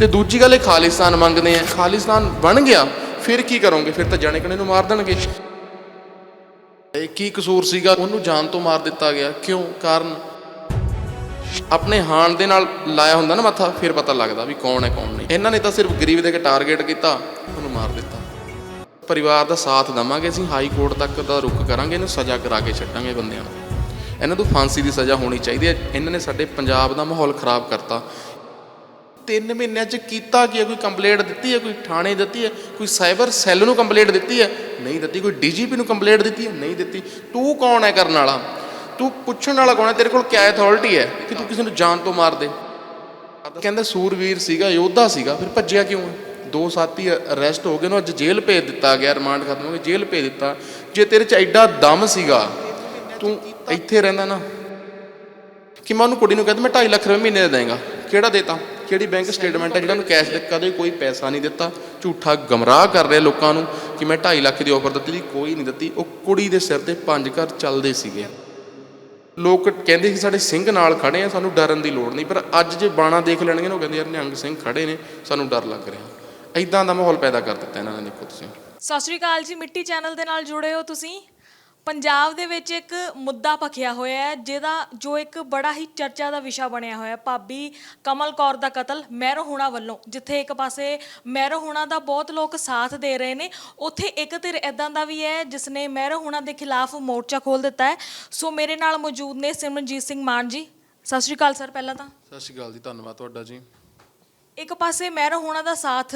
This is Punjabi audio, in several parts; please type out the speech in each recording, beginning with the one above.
ਤੇ ਦੂਜੀ ਗੱਲ ਇਹ ਖਾਲਿਸਤਾਨ ਮੰਗਦੇ ਆ। ਖਾਲਿਸਤਾਨ ਬਣ ਗਿਆ, ਫਿਰ ਕੀ ਕਰੋਗੇ? ਫਿਰ ਤਾਂ ਜਾਣੇ ਕਣੇ ਨੂੰ ਮਾਰ ਦੇਣਗੇ। ਇਹ ਕੀ ਕਸੂਰ ਸੀਗਾ? ਉਹਨੂੰ ਜਾਨ ਤੋਂ ਮਾਰ ਦਿੱਤਾ ਗਿਆ। ਕਿਉਂ? ਕਾਰਨ? ਆਪਣੇ ਹਾਣ ਦੇ ਨਾਲ ਲਾਇਆ ਹੁੰਦਾ ਨਾ ਮੱਥਾ, ਫਿਰ ਪਤਾ ਲੱਗਦਾ ਵੀ ਕੌਣ ਹੈ, ਕੌਣ ਨਹੀਂ। ਇਹਨਾਂ ਨੇ ਤਾਂ ਸਿਰਫ ਗਰੀਬ ਦੇ ਕੇ ਟਾਰਗੇਟ ਕੀਤਾ, ਉਹਨੂੰ ਮਾਰ ਦਿੱਤਾ। ਪਰਿਵਾਰ ਦਾ ਸਾਥ ਦਵਾਂਗੇ ਅਸੀਂ, ਹਾਈ ਕੋਰਟ ਤੱਕ ਦਾ ਰੁਕ ਕਰਾਂਗੇ, ਇਹਨੂੰ ਸਜ਼ਾ ਕਰਾ ਕੇ ਛੱਡਾਂਗੇ ਬੰਦਿਆਂ ਨੂੰ। ਇਹਨਾਂ ਨੂੰ ਫਾਂਸੀ ਦੀ ਸਜ਼ਾ ਹੋਣੀ ਚਾਹੀਦੀ ਹੈ। ਇਹਨਾਂ ਨੇ ਸਾਡੇ ਪੰਜਾਬ ਦਾ ਮਾਹੌਲ ਖਰਾਬ ਕਰਤਾ। ਤਿੰਨ ਮਹੀਨਿਆਂ ਚ ਕੀਤਾ ਕੀ ਹੈ? ਕੋਈ ਕੰਪਲੇਂਟ ਦਿੱਤੀ ਹੈ? ਕੋਈ ਥਾਣੇ ਦਿੱਤੀ ਹੈ? ਕੋਈ ਸਾਈਬਰ ਸੈੱਲ ਨੂੰ ਕੰਪਲੇਂਟ ਦਿੱਤੀ ਹੈ? ਨਹੀਂ ਦਿੱਤੀ। ਕੋਈ ਡੀਜੀਪੀ ਨੂੰ ਕੰਪਲੇਂਟ ਦਿੱਤੀ ਹੈ? ਨਹੀਂ ਦਿੱਤੀ। ਤੂੰ ਕੌਣ ਹੈ ਕਰਨ ਵਾਲਾ? ਤੂੰ ਪੁੱਛਣ ਵਾਲਾ ਕੌਣ ਹੈ? ਤੇਰੇ ਕੋਲ ਕਿਆ ਅਥਾਰਟੀ ਹੈ ਕਿ ਤੂੰ ਕਿਸੇ ਨੂੰ ਜਾਨ ਤੋਂ ਮਾਰ ਦੇ? ਕਹਿੰਦਾ ਸੂਰਵੀਰ ਸੀਗਾ, ਯੋਧਾ ਸੀਗਾ, ਫਿਰ ਭੱਜਿਆ ਕਿਉਂ ਹੈ? ਦੋ ਸਾਥੀ ਅਰੈਸਟ ਹੋ ਗਏ ਨੂੰ, ਅੱਜ ਜੇਲ੍ਹ ਭੇਜ ਦਿੱਤਾ ਗਿਆ, ਰਿਮਾਂਡ ਖਤਮ ਹੋ ਗਿਆ ਜੇਲ੍ਹ ਭੇਜ ਦਿੱਤਾ। ਜੇ ਤੇਰੇ ਚ ਐਡਾ ਦਮ ਸੀਗਾ, ਤੂੰ ਇੱਥੇ ਰਹਿੰਦਾ ਨਾ। ਕਿ ਮੈਂ ਉਹਨੂੰ ਕੁੜੀ ਨੂੰ ਕਹਿੰਦਾ ਮੈਂ 2.5 ਲੱਖ ਰੁਪਏ ਮਹੀਨੇ ਦਾ ਦੇਵਾਂਗਾ ਕਿਹੜਾ ਦੇਤਾ? ਕਿਹੜੀ ਬੈਂਕ ਸਟੇਟਮੈਂਟ ਹੈ? ਜਿਹੜਾ ਨੂੰ ਕੈਸ਼ ਦੇ ਕਦੇ ਕੋਈ ਪੈਸਾ ਨਹੀਂ ਦਿੱਤਾ, ਝੂਠਾ ਗਮਰਾਹ ਕਰ ਰਿਹਾ ਲੋਕਾਂ ਨੂੰ ਕਿ ਮੈਂ 2.5 ਲੱਖ ਦੀ ਆਫਰ ਦਿੱਤੀ ਦੀ ਕੋਈ ਨਹੀਂ ਦਿੱਤੀ। ਉਹ ਕੁੜੀ ਦੇ ਸਿਰ ਤੇ ਪੰਜ ਘਰ ਚੱਲਦੇ ਸੀਗੇ। ਲੋਕ ਕਹਿੰਦੇ ਸੀ ਸਾਡੇ ਸਿੰਘ ਨਾਲ ਖੜੇ ਆ, ਸਾਨੂੰ ਡਰਨ ਦੀ ਲੋੜ ਨਹੀਂ, ਪਰ ਅੱਜ ਜੇ ਬਾਣਾ ਦੇਖ ਲੈਣਗੇ ਨਾ, ਉਹ ਕਹਿੰਦੇ ਯਾਰ ਨਿਹੰਗ ਸਿੰਘ ਖੜੇ ਨੇ, ਸਾਨੂੰ ਡਰ ਲੱਗ ਰਿਹਾ। ਐਦਾਂ ਦਾ ਮਾਹੌਲ ਪੈਦਾ ਕਰ ਦਿੱਤਾ ਇਹਨਾਂ ਨੇ, ਦੇਖੋ ਤੁਸੀਂ। ਸਤਿ ਸ਼੍ਰੀ ਅਕਾਲ ਜੀ, ਮਿੱਟੀ ਚੈਨਲ ਦੇ ਨਾਲ ਜੁੜੇ ਹੋ ਤੁਸੀਂ। ਪੰਜਾਬ ਦੇ ਵਿੱਚ ਇੱਕ ਮੁੱਦਾ ਭਖਿਆ ਹੋਇਆ ਹੈ ਜਿਹਦਾ ਜੋ ਇੱਕ ਬੜਾ ਹੀ ਚਰਚਾ ਦਾ ਵਿਸ਼ਾ ਬਣਿਆ ਹੋਇਆ ਹੈ। ਭਾਬੀ ਕਮਲ ਕੌਰ ਦਾ ਕਤਲ ਮਹਿਰੋ ਹੁਣਾ ਵੱਲੋਂ ਜਿੱਥੇ ਇੱਕ ਪਾਸੇ ਮਹਿਰੋ ਹੁਣਾ ਦਾ ਬਹੁਤ ਲੋਕ ਸਾਥ ਦੇ ਰਹੇ ਨੇ ਉੱਥੇ ਇੱਕ ਧਿਰ ਇਦਾਂ ਦਾ ਵੀ ਹੈ ਜਿਸ ਨੇ ਮਹਿਰੋ ਹੁਣਾ ਦੇ ਖਿਲਾਫ ਮੋਰਚਾ ਖੋਲ ਦਿੱਤਾ ਹੈ। ਸੋ ਮੇਰੇ ਨਾਲ ਮੌਜੂਦ ਨੇ ਸਿਮਰਨਜੀਤ ਸਿੰਘ ਮਾਨ ਜੀ। ਸਤਿ ਸ਼੍ਰੀ ਅਕਾਲ ਸਰ ਪਹਿਲਾਂ ਤਾਂ। ਸਤਿ ਸ਼੍ਰੀ ਅਕਾਲ ਜੀ ਧੰਨਵਾਦ ਤੁਹਾਡਾ ਜੀ। ਇੱਕ ਪਾਸੇ ਮਹਿਰੋ ਹੁਣਾ ਦਾ ਸਾਥ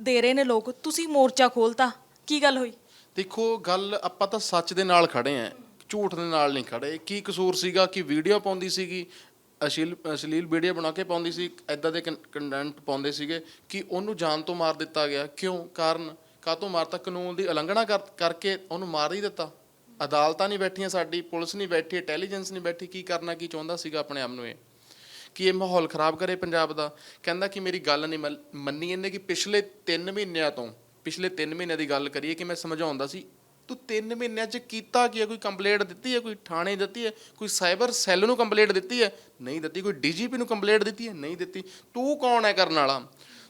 ਦੇ ਰਹੇ ਨੇ ਲੋਕ ਤੁਸੀਂ ਮੋਰਚਾ ਖੋਲਤਾ ਕੀ ਗੱਲ ਹੋਈ? ਦੇਖੋ, ਗੱਲ ਆਪਾਂ ਤਾਂ ਸੱਚ ਦੇ ਨਾਲ ਖੜੇ ਆਂ, ਝੂਠ ਦੇ ਨਾਲ ਨਹੀਂ ਖੜੇ। ਕੀ ਕਸੂਰ ਸੀਗਾ ਕਿ ਵੀਡੀਓ ਪਾਉਂਦੀ ਸੀਗੀ? ਅਸ਼ੀਲ, ਅਸ਼ਲੀਲ ਵੀਡੀਓ ਬਣਾ ਕੇ ਪਾਉਂਦੀ ਸੀ ਐਦਾਂ ਦੇ ਕੰਟੈਂਟ ਪਾਉਂਦੇ ਸੀਗੇ ਕਿ ਉਹਨੂੰ ਜਾਨ ਤੋਂ ਮਾਰ ਦਿੱਤਾ ਗਿਆ। ਕਿਉਂ? ਕਾਰਨ? ਕਾਹਤੋਂ ਮਾਰਤਾ? ਕਾਨੂੰਨ ਦੀ ਉਲੰਘਣਾ ਕਰ- ਕਰਕੇ ਉਹਨੂੰ ਮਾਰ ਹੀ ਦਿੱਤਾ। ਅਦਾਲਤਾਂ ਨਹੀਂ ਬੈਠੀਆਂ ਸਾਡੀ, ਪੁਲਿਸ ਨਹੀਂ ਬੈਠੀ ਇੰਟੈਲੀਜੈਂਸ ਨਹੀਂ ਬੈਠੀ, ਕੀ ਕਰਨਾ, ਕੀ ਚਾਹੁੰਦਾ ਸੀਗਾ ਆਪਣੇ ਆਪ ਨੂੰ ਇਹ? ਕਿ ਇਹ ਮਾਹੌਲ ਖਰਾਬ ਕਰੇ ਪੰਜਾਬ ਦਾ? ਕਹਿੰਦਾ ਕਿ ਮੇਰੀ ਗੱਲ ਨਹੀਂ ਮੰਨ- ਮੰਨੀ ਇਹਨੇ ਕਿ ਪਿਛਲੇ 3 ਮਹੀਨਿਆਂ ਤੋਂ ਪਿਛਲੇ 3 ਮਹੀਨਿਆਂ ਦੀ ਗੱਲ ਕਰੀਏ ਕਿ ਮੈਂ ਸਮਝਾਉਂਦਾ ਸੀ, ਤੂੰ 3 ਮਹੀਨਿਆਂ 'ਚ ਕੀਤਾ ਕੀ ਹੈ? ਕੋਈ ਕੰਪਲੇਂਟ ਦਿੱਤੀ ਹੈ? ਕੋਈ ਥਾਣੇ ਦਿੱਤੀ ਹੈ? ਕੋਈ ਸਾਈਬਰ ਸੈੱਲ ਨੂੰ ਕੰਪਲੇਂਟ ਦਿੱਤੀ ਹੈ? ਨਹੀਂ ਦਿੱਤੀ। ਕੋਈ ਡੀਜੀਪੀ ਨੂੰ ਕੰਪਲੇਂਟ ਦਿੱਤੀ ਹੈ? ਨਹੀਂ ਦਿੱਤੀ। ਤੂੰ ਕੌਣ ਹੈ ਕਰਨ ਵਾਲਾ?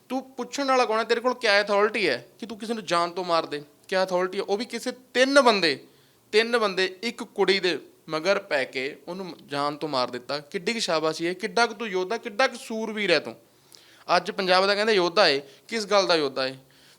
ਤੂੰ ਪੁੱਛਣ ਵਾਲਾ ਕੌਣ ਹੈ? ਤੇਰੇ ਕੋਲ ਕਿਆ ਅਥਾਰਟੀ ਹੈ ਕਿ ਤੂੰ ਕਿਸੇ ਨੂੰ ਜਾਨ ਤੋਂ ਮਾਰ ਦੇ? ਕਿਆ ਅਥਾਰਟੀ ਹੈ? ਉਹ ਵੀ ਕਿਸੇ ਤਿੰਨ ਬੰਦੇ ਤਿੰਨ ਬੰਦੇ, ਇੱਕ ਕੁੜੀ ਦੇ ਮਗਰ ਪੈ ਕੇ ਉਹਨੂੰ ਜਾਨ ਤੋਂ ਮਾਰ ਦਿੱਤਾ। ਕਿੱਡੀ ਕਿ ਸ਼ਾਬਾਸ਼ੀ ਹੈ? ਕਿੱਡਾ ਕੁ ਤੂੰ ਯੋਧਾ, ਕਿੱਡਾ ਕੁ ਸੂਰਵੀਰ ਹੈ ਤੂੰ? ਅੱਜ ਪੰਜਾਬ ਦਾ ਕਹਿੰਦਾ ਯੋਧਾ ਏ। ਕਿਸ ਗੱਲ ਦਾ ਯੋਧਾ ਏ?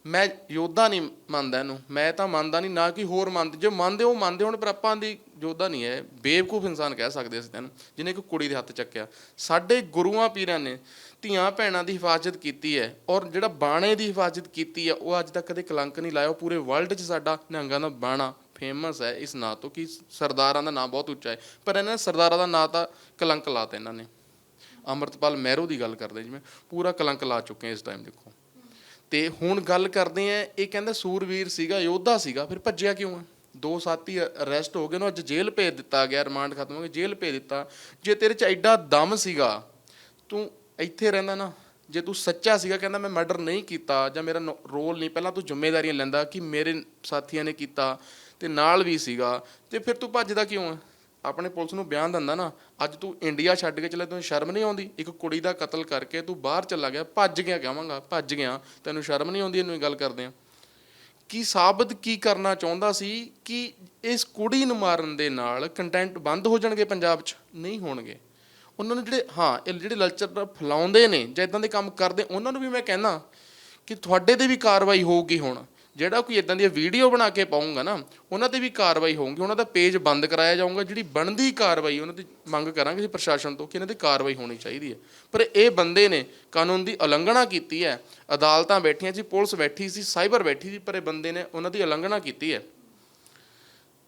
ਮੈਂ ਯੋਧਾ ਨਹੀਂ ਮੰਨਦਾ ਇਹਨੂੰ। ਮੈਂ ਤਾਂ ਮੰਨਦਾ ਨਹੀਂ, ਨਾ ਕਿ ਹੋਰ ਮੰਨਦੇ। ਜੇ ਮੰਨਦੇ ਉਹ ਮੰਨਦੇ ਹੁਣ, ਪਰ ਆਪਾਂ ਦੀ ਯੋਧਾ ਨਹੀਂ ਹੈ। ਬੇਵਕੂਫ ਇਨਸਾਨ ਕਹਿ ਸਕਦੇ ਅਸੀਂ ਤੈਨੂੰ, ਜਿਹਨੇ ਇੱਕ ਕੁੜੀ ਦੇ ਹੱਥ ਚੱਕਿਆ। ਸਾਡੇ ਗੁਰੂਆਂ ਪੀਰਾਂ ਨੇ ਧੀਆਂ ਭੈਣਾਂ ਦੀ ਹਿਫਾਜ਼ਤ ਕੀਤੀ ਹੈ ਔਰ ਜਿਹੜਾ ਬਾਣੇ ਦੀ ਹਿਫਾਜ਼ਤ ਕੀਤੀ ਹੈ, ਉਹ ਅੱਜ ਤੱਕ ਕਦੇ ਕਲੰਕ ਨਹੀਂ ਲਾਇਆ। ਉਹ ਪੂਰੇ ਵਰਲਡ 'ਚ ਸਾਡਾ ਨਿਹੰਗਾਂ ਦਾ ਬਾਣਾ ਫੇਮਸ ਹੈ ਇਸ ਨਾਂ ਤੋਂ ਕਿ ਸਰਦਾਰਾਂ ਦਾ ਨਾਂ ਬਹੁਤ ਉੱਚਾ ਹੈ। ਪਰ ਇਹਨਾਂ ਨੇ ਸਰਦਾਰਾਂ ਦਾ ਨਾਂ ਤਾਂ ਕਲੰਕ ਲਾਤਾ ਇਹਨਾਂ ਨੇ। ਅਮਰਤਪਾਲ ਮਹਿਰੂ ਦੀ ਗੱਲ ਕਰਦੇ ਜਿਵੇਂ ਪੂਰਾ ਕਲੰਕ ਲਾ ਚੁੱਕੇ ਇਸ ਟਾਈਮ ਦੇਖੋ। ਤੇ ਹੁਣ ਗੱਲ ਕਰਦੇ ਆ, ਇਹ ਕਹਿੰਦਾ ਸੂਰਵੀਰ ਸੀਗਾ, ਯੋਧਾ ਸੀਗਾ, ਫਿਰ ਭੱਜਿਆ ਕਿਉਂ ਹੈ ਦੋ ਸਾਥੀ ਅਰੈਸਟ ਹੋ ਗਏ ਨੂੰ ਅੱਜ ਜੇਲ੍ਹ ਭੇਜ ਦਿੱਤਾ ਗਿਆ ਰਿਮਾਂਡ ਖਤਮ ਹੋ ਗਿਆ ਜੇਲ੍ਹ ਭੇਜ ਦਿੱਤਾ। ਜੇ ਤੇਰੇ ਚ ਐਡਾ ਦਮ ਸੀਗਾ, ਤੂੰ ਇੱਥੇ ਰਹਿੰਦਾ ਨਾ, ਜੇ ਤੂੰ ਸੱਚਾ ਸੀਗਾ, ਕਹਿੰਦਾ ਮੈਂ ਮਰਡਰ ਨਹੀਂ ਕੀਤਾ, ਜਾਂ ਮੇਰਾ ਰੋਲ ਨਹੀਂ, ਪਹਿਲਾਂ ਤੂੰ ਜ਼ਿੰਮੇਵਾਰੀਆਂ ਲੈਂਦਾ, ਕਿ ਮੇਰੇ ਸਾਥੀਆਂ ਨੇ ਕੀਤਾ, ਤੇ ਨਾਲ ਵੀ ਸੀਗਾ, ਤੇ ਫਿਰ ਤੂੰ ਭੱਜਦਾ ਕਿਉਂ ਹੈ ਆਪਣੇ ਪੁਲਿਸ ਨੂੰ ਬਿਆਨ ਦਿੰਦਾ ਨਾ, ਅੱਜ ਤੂੰ ਇੰਡੀਆ ਛੱਡ ਕੇ ਚਲੇ, ਤੈਨੂੰ ਸ਼ਰਮ ਨਹੀਂ ਆਉਂਦੀ? ਇੱਕ ਕੁੜੀ ਦਾ ਕਤਲ ਕਰਕੇ ਤੂੰ ਬਾਹਰ ਚਲਾ ਗਿਆ, ਭੱਜ ਗਿਆ ਕਹਾਂਗਾ, ਭੱਜ ਗਿਆ, ਤੈਨੂੰ ਸ਼ਰਮ ਨਹੀਂ ਆਉਂਦੀ ਇਹਨੂੰ ਇਹ ਗੱਲ ਕਰਦੇ ਆ? ਕੀ ਸਾਬਤ ਕੀ ਕਰਨਾ ਚਾਹੁੰਦਾ ਸੀ ਕਿ ਇਸ ਕੁੜੀ ਨੂੰ ਮਾਰਨ ਦੇ ਨਾਲ ਕੰਟੈਂਟ ਬੰਦ ਹੋ ਜਾਣਗੇ ਪੰਜਾਬ 'ਚ? ਨਹੀਂ ਹੋਣਗੇ। ਉਹਨਾਂ ਨੂੰ ਜਿਹੜੇ, ਹਾਂ, ਇਹ ਜਿਹੜੇ ਲਲਚਰ ਫੈਲਾਉਂਦੇ ਨੇ ਜਾਂ ਇਦਾਂ ਦੇ ਕੰਮ ਕਰਦੇ, ਉਹਨਾਂ ਨੂੰ ਵੀ ਮੈਂ ਕਹਿੰਦਾ ਕਿ ਤੁਹਾਡੇ ਤੇ ਵੀ ਕਾਰਵਾਈ ਹੋਊਗੀ ਹੁਣ। ਜਿਹੜਾ ਕੋਈ ਇਦਾਂ ਦੀ ਵੀਡੀਓ ਬਣਾ ਕੇ ਪਾਉਂਗਾ ਨਾ, ਉਹਨਾਂ ਤੇ ਵੀ ਕਾਰਵਾਈ ਹੋਊਗੀ, ਉਹਨਾਂ ਦਾ ਪੇਜ ਬੰਦ ਕਰਾਇਆ ਜਾਊਗਾ, ਜਿਹੜੀ ਬਣਦੀ ਕਾਰਵਾਈ ਉਹਨਾਂ ਦੀ ਮੰਗ ਕਰਾਂਗੇ ਅਸੀਂ ਪ੍ਰਸ਼ਾਸਨ ਤੋਂ ਕਿ ਇਹਨਾਂ ਤੇ ਕਾਰਵਾਈ ਹੋਣੀ ਚਾਹੀਦੀ ਹੈ। ਪਰ ਇਹ ਬੰਦੇ ਨੇ ਕਾਨੂੰਨ ਦੀ ਉਲੰਘਣਾ ਕੀਤੀ ਹੈ, ਅਦਾਲਤਾਂ ਬੈਠੀਆਂ ਸੀ, ਪੁਲਿਸ ਬੈਠੀ ਸੀ, ਸਾਈਬਰ ਬੈਠੀ ਸੀ, ਪਰ ਇਹ ਬੰਦੇ ਨੇ ਉਹਨਾਂ ਦੀ ਉਲੰਘਣਾ ਕੀਤੀ ਹੈ।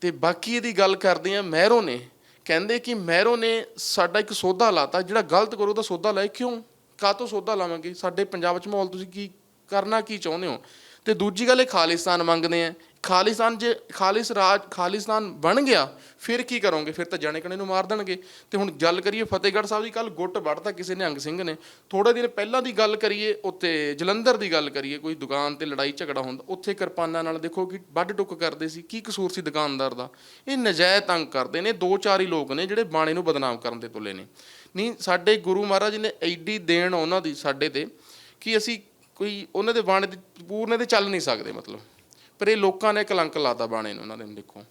ਤੇ ਬਾਕੀ ਇਹਦੀ ਗੱਲ ਕਰਦੇ ਆ ਮਹਿਰੋ ਨੇ, ਕਹਿੰਦੇ ਕਿ ਮਹਿਰੋ ਨੇ ਸਾਡਾ ਇੱਕ ਸੌਦਾ ਲਾਤਾ, ਜਿਹੜਾ ਗਲਤ ਕਰੋ ਤਾਂ ਸੌਦਾ ਲਾਏ ਕਿਉਂ? ਕਾਹ ਤੋਂ ਸੌਦਾ ਲਾਵਾਂਗੇ? ਸਾਡੇ ਪੰਜਾਬ 'ਚ ਮਾਹੌਲ ਤੁਸੀਂ ਕੀ ਕਰਨਾ ਕੀ ਚਾਹੁੰਦੇ ਹੋ? ਤੇ ਦੂਜੀ ਗੱਲ ਇਹ ਖਾਲਿਸਤਾਨ ਮੰਗਦੇ ਆ। ਖਾਲਿਸਤਾਨ ਜੇ ਖਾਲਿਸ ਰਾਜ ਖਾਲਿਸਤਾਨ ਬਣ ਗਿਆ, ਫਿਰ ਕੀ ਕਰੋਗੇ? ਫਿਰ ਤਾਂ ਜਾਣੇ ਕਣੇ ਨੂੰ ਮਾਰ ਦੇਣਗੇ। ਤੇ ਹੁਣ ਗੱਲ ਕਰੀਏ ਫਤਿਹਗੜ੍ਹ ਸਾਹਿਬ ਦੀ, ਕੱਲ ਗੁੱਟ ਵੜਤਾ ਕਿਸੇ ਨਿਹੰਗ ਸਿੰਘ ਨੇ। ਥੋੜੇ ਦਿਨ ਪਹਿਲਾਂ ਦੀ ਗੱਲ ਕਰੀਏ ਉੱਤੇ ਜਲੰਧਰ ਦੀ ਗੱਲ ਕਰੀਏ, ਕੋਈ ਦੁਕਾਨ ਤੇ ਲੜਾਈ ਝਗੜਾ ਹੁੰਦਾ, ਉੱਥੇ ਕਿਰਪਾਨਾਂ ਨਾਲ ਦੇਖੋ ਕਿ ਵੱਢ ਟੁੱਕ ਕਰਦੇ ਸੀ। ਕੀ ਕਸੂਰ ਸੀ ਦੁਕਾਨਦਾਰ ਦਾ? ਇਹ ਨਜਾਇਜ਼ ਤੰਗ ਕਰਦੇ ਨੇ, ਦੋ ਚਾਰ ਹੀ ਲੋਕ ਨੇ ਜਿਹੜੇ ਬਾਣੇ ਨੂੰ ਬਦਨਾਮ ਕਰਨ ਦੇ ਤੁਲੇ ਨੇ। ਨਹੀਂ ਸਾਡੇ ਗੁਰੂ ਮਹਾਰਾਜ ਨੇ ਐਡੀ ਦੇਣ ਉਹਨਾਂ ਦੀ ਸਾਡੇ ਤੇ ਕਿ ਅਸੀਂ ਕੋਈ ਉਹਨਾਂ ਦੇ ਬਾਣੇ ਦੇ ਪੂਰਨੇ ਤੇ ਚੱਲ ਨਹੀਂ ਸਕਦੇ ਮਤਲਬ। ਪਰ ਇਹ ਲੋਕਾਂ ਨੇ ਕਲੰਕ ਲਾਤਾ ਬਾਣੇ ਨੂੰ, ਉਹਨਾਂ ਦੇ ਦੇਖੋ।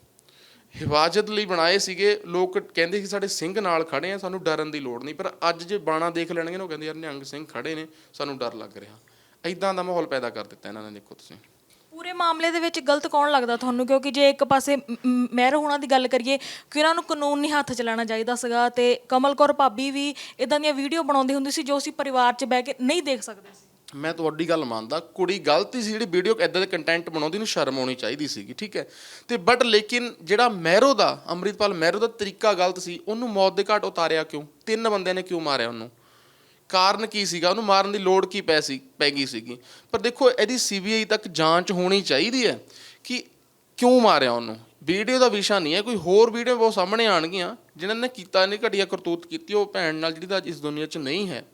ਹਿਫਾਜ਼ਤ ਲਈ ਬਣਾਏ ਸੀਗੇ, ਲੋਕ ਕਹਿੰਦੇ ਸੀ ਸਾਡੇ ਸਿੰਘ ਨਾਲ ਖੜੇ ਆ, ਸਾਨੂੰ ਡਰਨ ਦੀ ਲੋੜ ਨਹੀਂ। ਪਰ ਅੱਜ ਜੇ ਬਾਣਾ ਦੇਖ ਲੈਣਗੇ ਨਾ, ਉਹ ਕਹਿੰਦੇ ਯਾਰ ਨਿਹੰਗ ਸਿੰਘ ਖੜੇ ਨੇ, ਸਾਨੂੰ ਡਰ ਲੱਗ ਰਿਹਾ। ਐਦਾਂ ਦਾ ਮਾਹੌਲ ਪੈਦਾ ਕਰ ਦਿੱਤਾ ਇਹਨਾਂ ਨੇ, ਦੇਖੋ ਤੁਸੀਂ। ਪੂਰੇ ਮਾਮਲੇ ਦੇ ਵਿੱਚ ਗਲਤ ਕੌਣ ਲੱਗਦਾ ਤੁਹਾਨੂੰ? ਕਿਉਂਕਿ ਜੇ ਇੱਕ ਪਾਸੇ ਮ- ਮਹਿਰ ਹੋਣਾ ਦੀ ਗੱਲ ਕਰੀਏ, ਕਿ ਉਹਨਾਂ ਨੂੰ ਕਾਨੂੰਨ ਨਹੀਂ ਹੱਥ ਚਲਾਉਣਾ ਚਾਹੀਦਾ ਸੀਗਾ, ਤੇ ਕਮਲ ਕੌਰ ਭਾਬੀ ਵੀ ਇਦਾਂ ਦੀਆਂ ਵੀਡੀਓ ਬਣਾਉਂਦੀ ਹੁੰਦੀ ਸੀ, ਜੋ ਅਸੀਂ ਪਰਿਵਾਰ 'ਚ ਬਹਿ ਕੇ ਨਹੀਂ ਦੇਖ ਸਕਦੇ ਸੀ। ਮੈਂ ਤੁਹਾਡੀ ਗੱਲ ਮੰਨਦਾ, ਕੁੜੀ ਗਲਤੀ ਸੀ ਜਿਹੜੀ ਵੀਡੀਓ ਐਦਾਂ ਦੇ ਕੰਟੈਂਟ ਬਣਾਉਂਦੀ ਨੂੰ ਸ਼ਰਮ ਆਉਣੀ ਚਾਹੀਦੀ ਸੀਗੀ, ਠੀਕ ਹੈ? ਤੇ ਬਟ ਲੇਕਿਨ ਜਿਹੜਾ ਮਹਿਰੋ ਦਾ, ਅੰਮ੍ਰਿਤਪਾਲ ਮਹਿਰੋ ਦਾ ਤਰੀਕਾ ਗਲਤ ਸੀ, ਉਹਨੂੰ ਮੌਤ ਦੇ ਘਾਟ ਉਤਾਰਿਆ ਕਿਉਂ? ਤਿੰਨ ਬੰਦਿਆਂ ਨੇ ਕਿਉਂ ਮਾਰਿਆ ਉਹਨੂੰ? ਕਾਰਨ ਕੀ ਸੀਗਾ? ਉਹਨੂੰ ਮਾਰਨ ਦੀ ਲੋੜ ਕੀ ਪੈ ਸੀ ਪੈ ਗਈ ਸੀਗੀ? ਪਰ ਦੇਖੋ, ਇਹਦੀ ਸੀਬੀਆਈ ਤੱਕ ਜਾਂਚ ਹੋਣੀ ਚਾਹੀਦੀ ਹੈ ਕਿ ਕਿਉਂ ਮਾਰਿਆ ਉਹਨੂੰ? ਵੀਡੀਓ ਦਾ ਵਿਸ਼ਾ ਨਹੀਂ ਹੈ, ਕੋਈ ਹੋਰ ਵੀਡੀਓ ਬਹੁਤ ਸਾਹਮਣੇ ਆਣਗੀਆਂ ਜਿਨ੍ਹਾਂ ਨੇ ਕੀਤਾ ਨਹੀਂ ਘਟੀਆ ਕਰਤੂਤ ਕੀਤੀ, ਉਹ ਭੈਣ ਨਾਲ ਜਿਹੜੀ ਤਾਂ ਅੱਜ ਇਸ ਦੁਨੀਆ 'ਚ ਨਹੀਂ ਹੈ।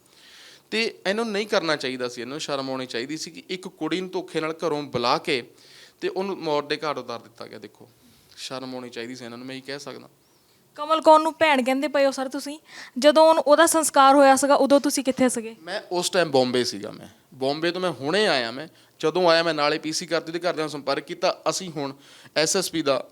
ਤੇ ਇਹਨੂੰ ਨਹੀਂ ਕਰਨਾ ਚਾਹੀਦਾ ਸੀ ਇਹਨੂੰ ਸ਼ਰਮ ਆਉਣੀ ਚਾਹੀਦੀ ਸੀ ਕਿ ਇੱਕ ਕੁੜੀ ਨੂੰ ਧੋਖੇ ਨਾਲ ਘਰੋਂ ਬੁਲਾ ਕੇ ਤੇ ਉਹਨੂੰ ਮੌਤ ਦੇ ਘਾਟ ਉਤਾਰ ਦਿੱਤਾ ਗਿਆ ਦੇਖੋ। ਸ਼ਰਮ ਆਉਣੀ ਚਾਹੀਦੀ ਸੀ ਇਹਨਾਂ ਨੂੰ ਮੈਂ ਇਹ ਕਹਿ ਸਕਦਾ। ਕਮਲ ਕੌਰ ਨੂੰ ਭੈਣ ਕਹਿੰਦੇ ਪਏ ਹੋ ਸਰ ਤੁਸੀਂ? ਜਦੋਂ ਉਹਦਾ ਸੰਸਕਾਰ ਹੋਇਆ ਸੀਗਾ ਉਦੋਂ ਤੁਸੀਂ ਕਿੱਥੇ ਸੀਗੇ? ਮੈਂ ਉਸ ਟਾਈਮ ਬੰਬੇ ਸੀਗਾ ਮੈਂ। ਬੰਬੇ ਤੋਂ ਮੈਂ ਹੁਣੇ ਆਇਆ ਮੈਂ। ਜਦੋਂ ਆਇਆ ਮੈਂ ਨਾਲੇ ਪੀਸੀ ਕਰਤੀ ਤੇ ਘਰਦਿਆਂ ਨਾਲ ਸੰਪਰਕ ਕੀਤਾ। ਅਸੀਂ ਹੁਣ ਐਸਐਸਪੀ ਦਾ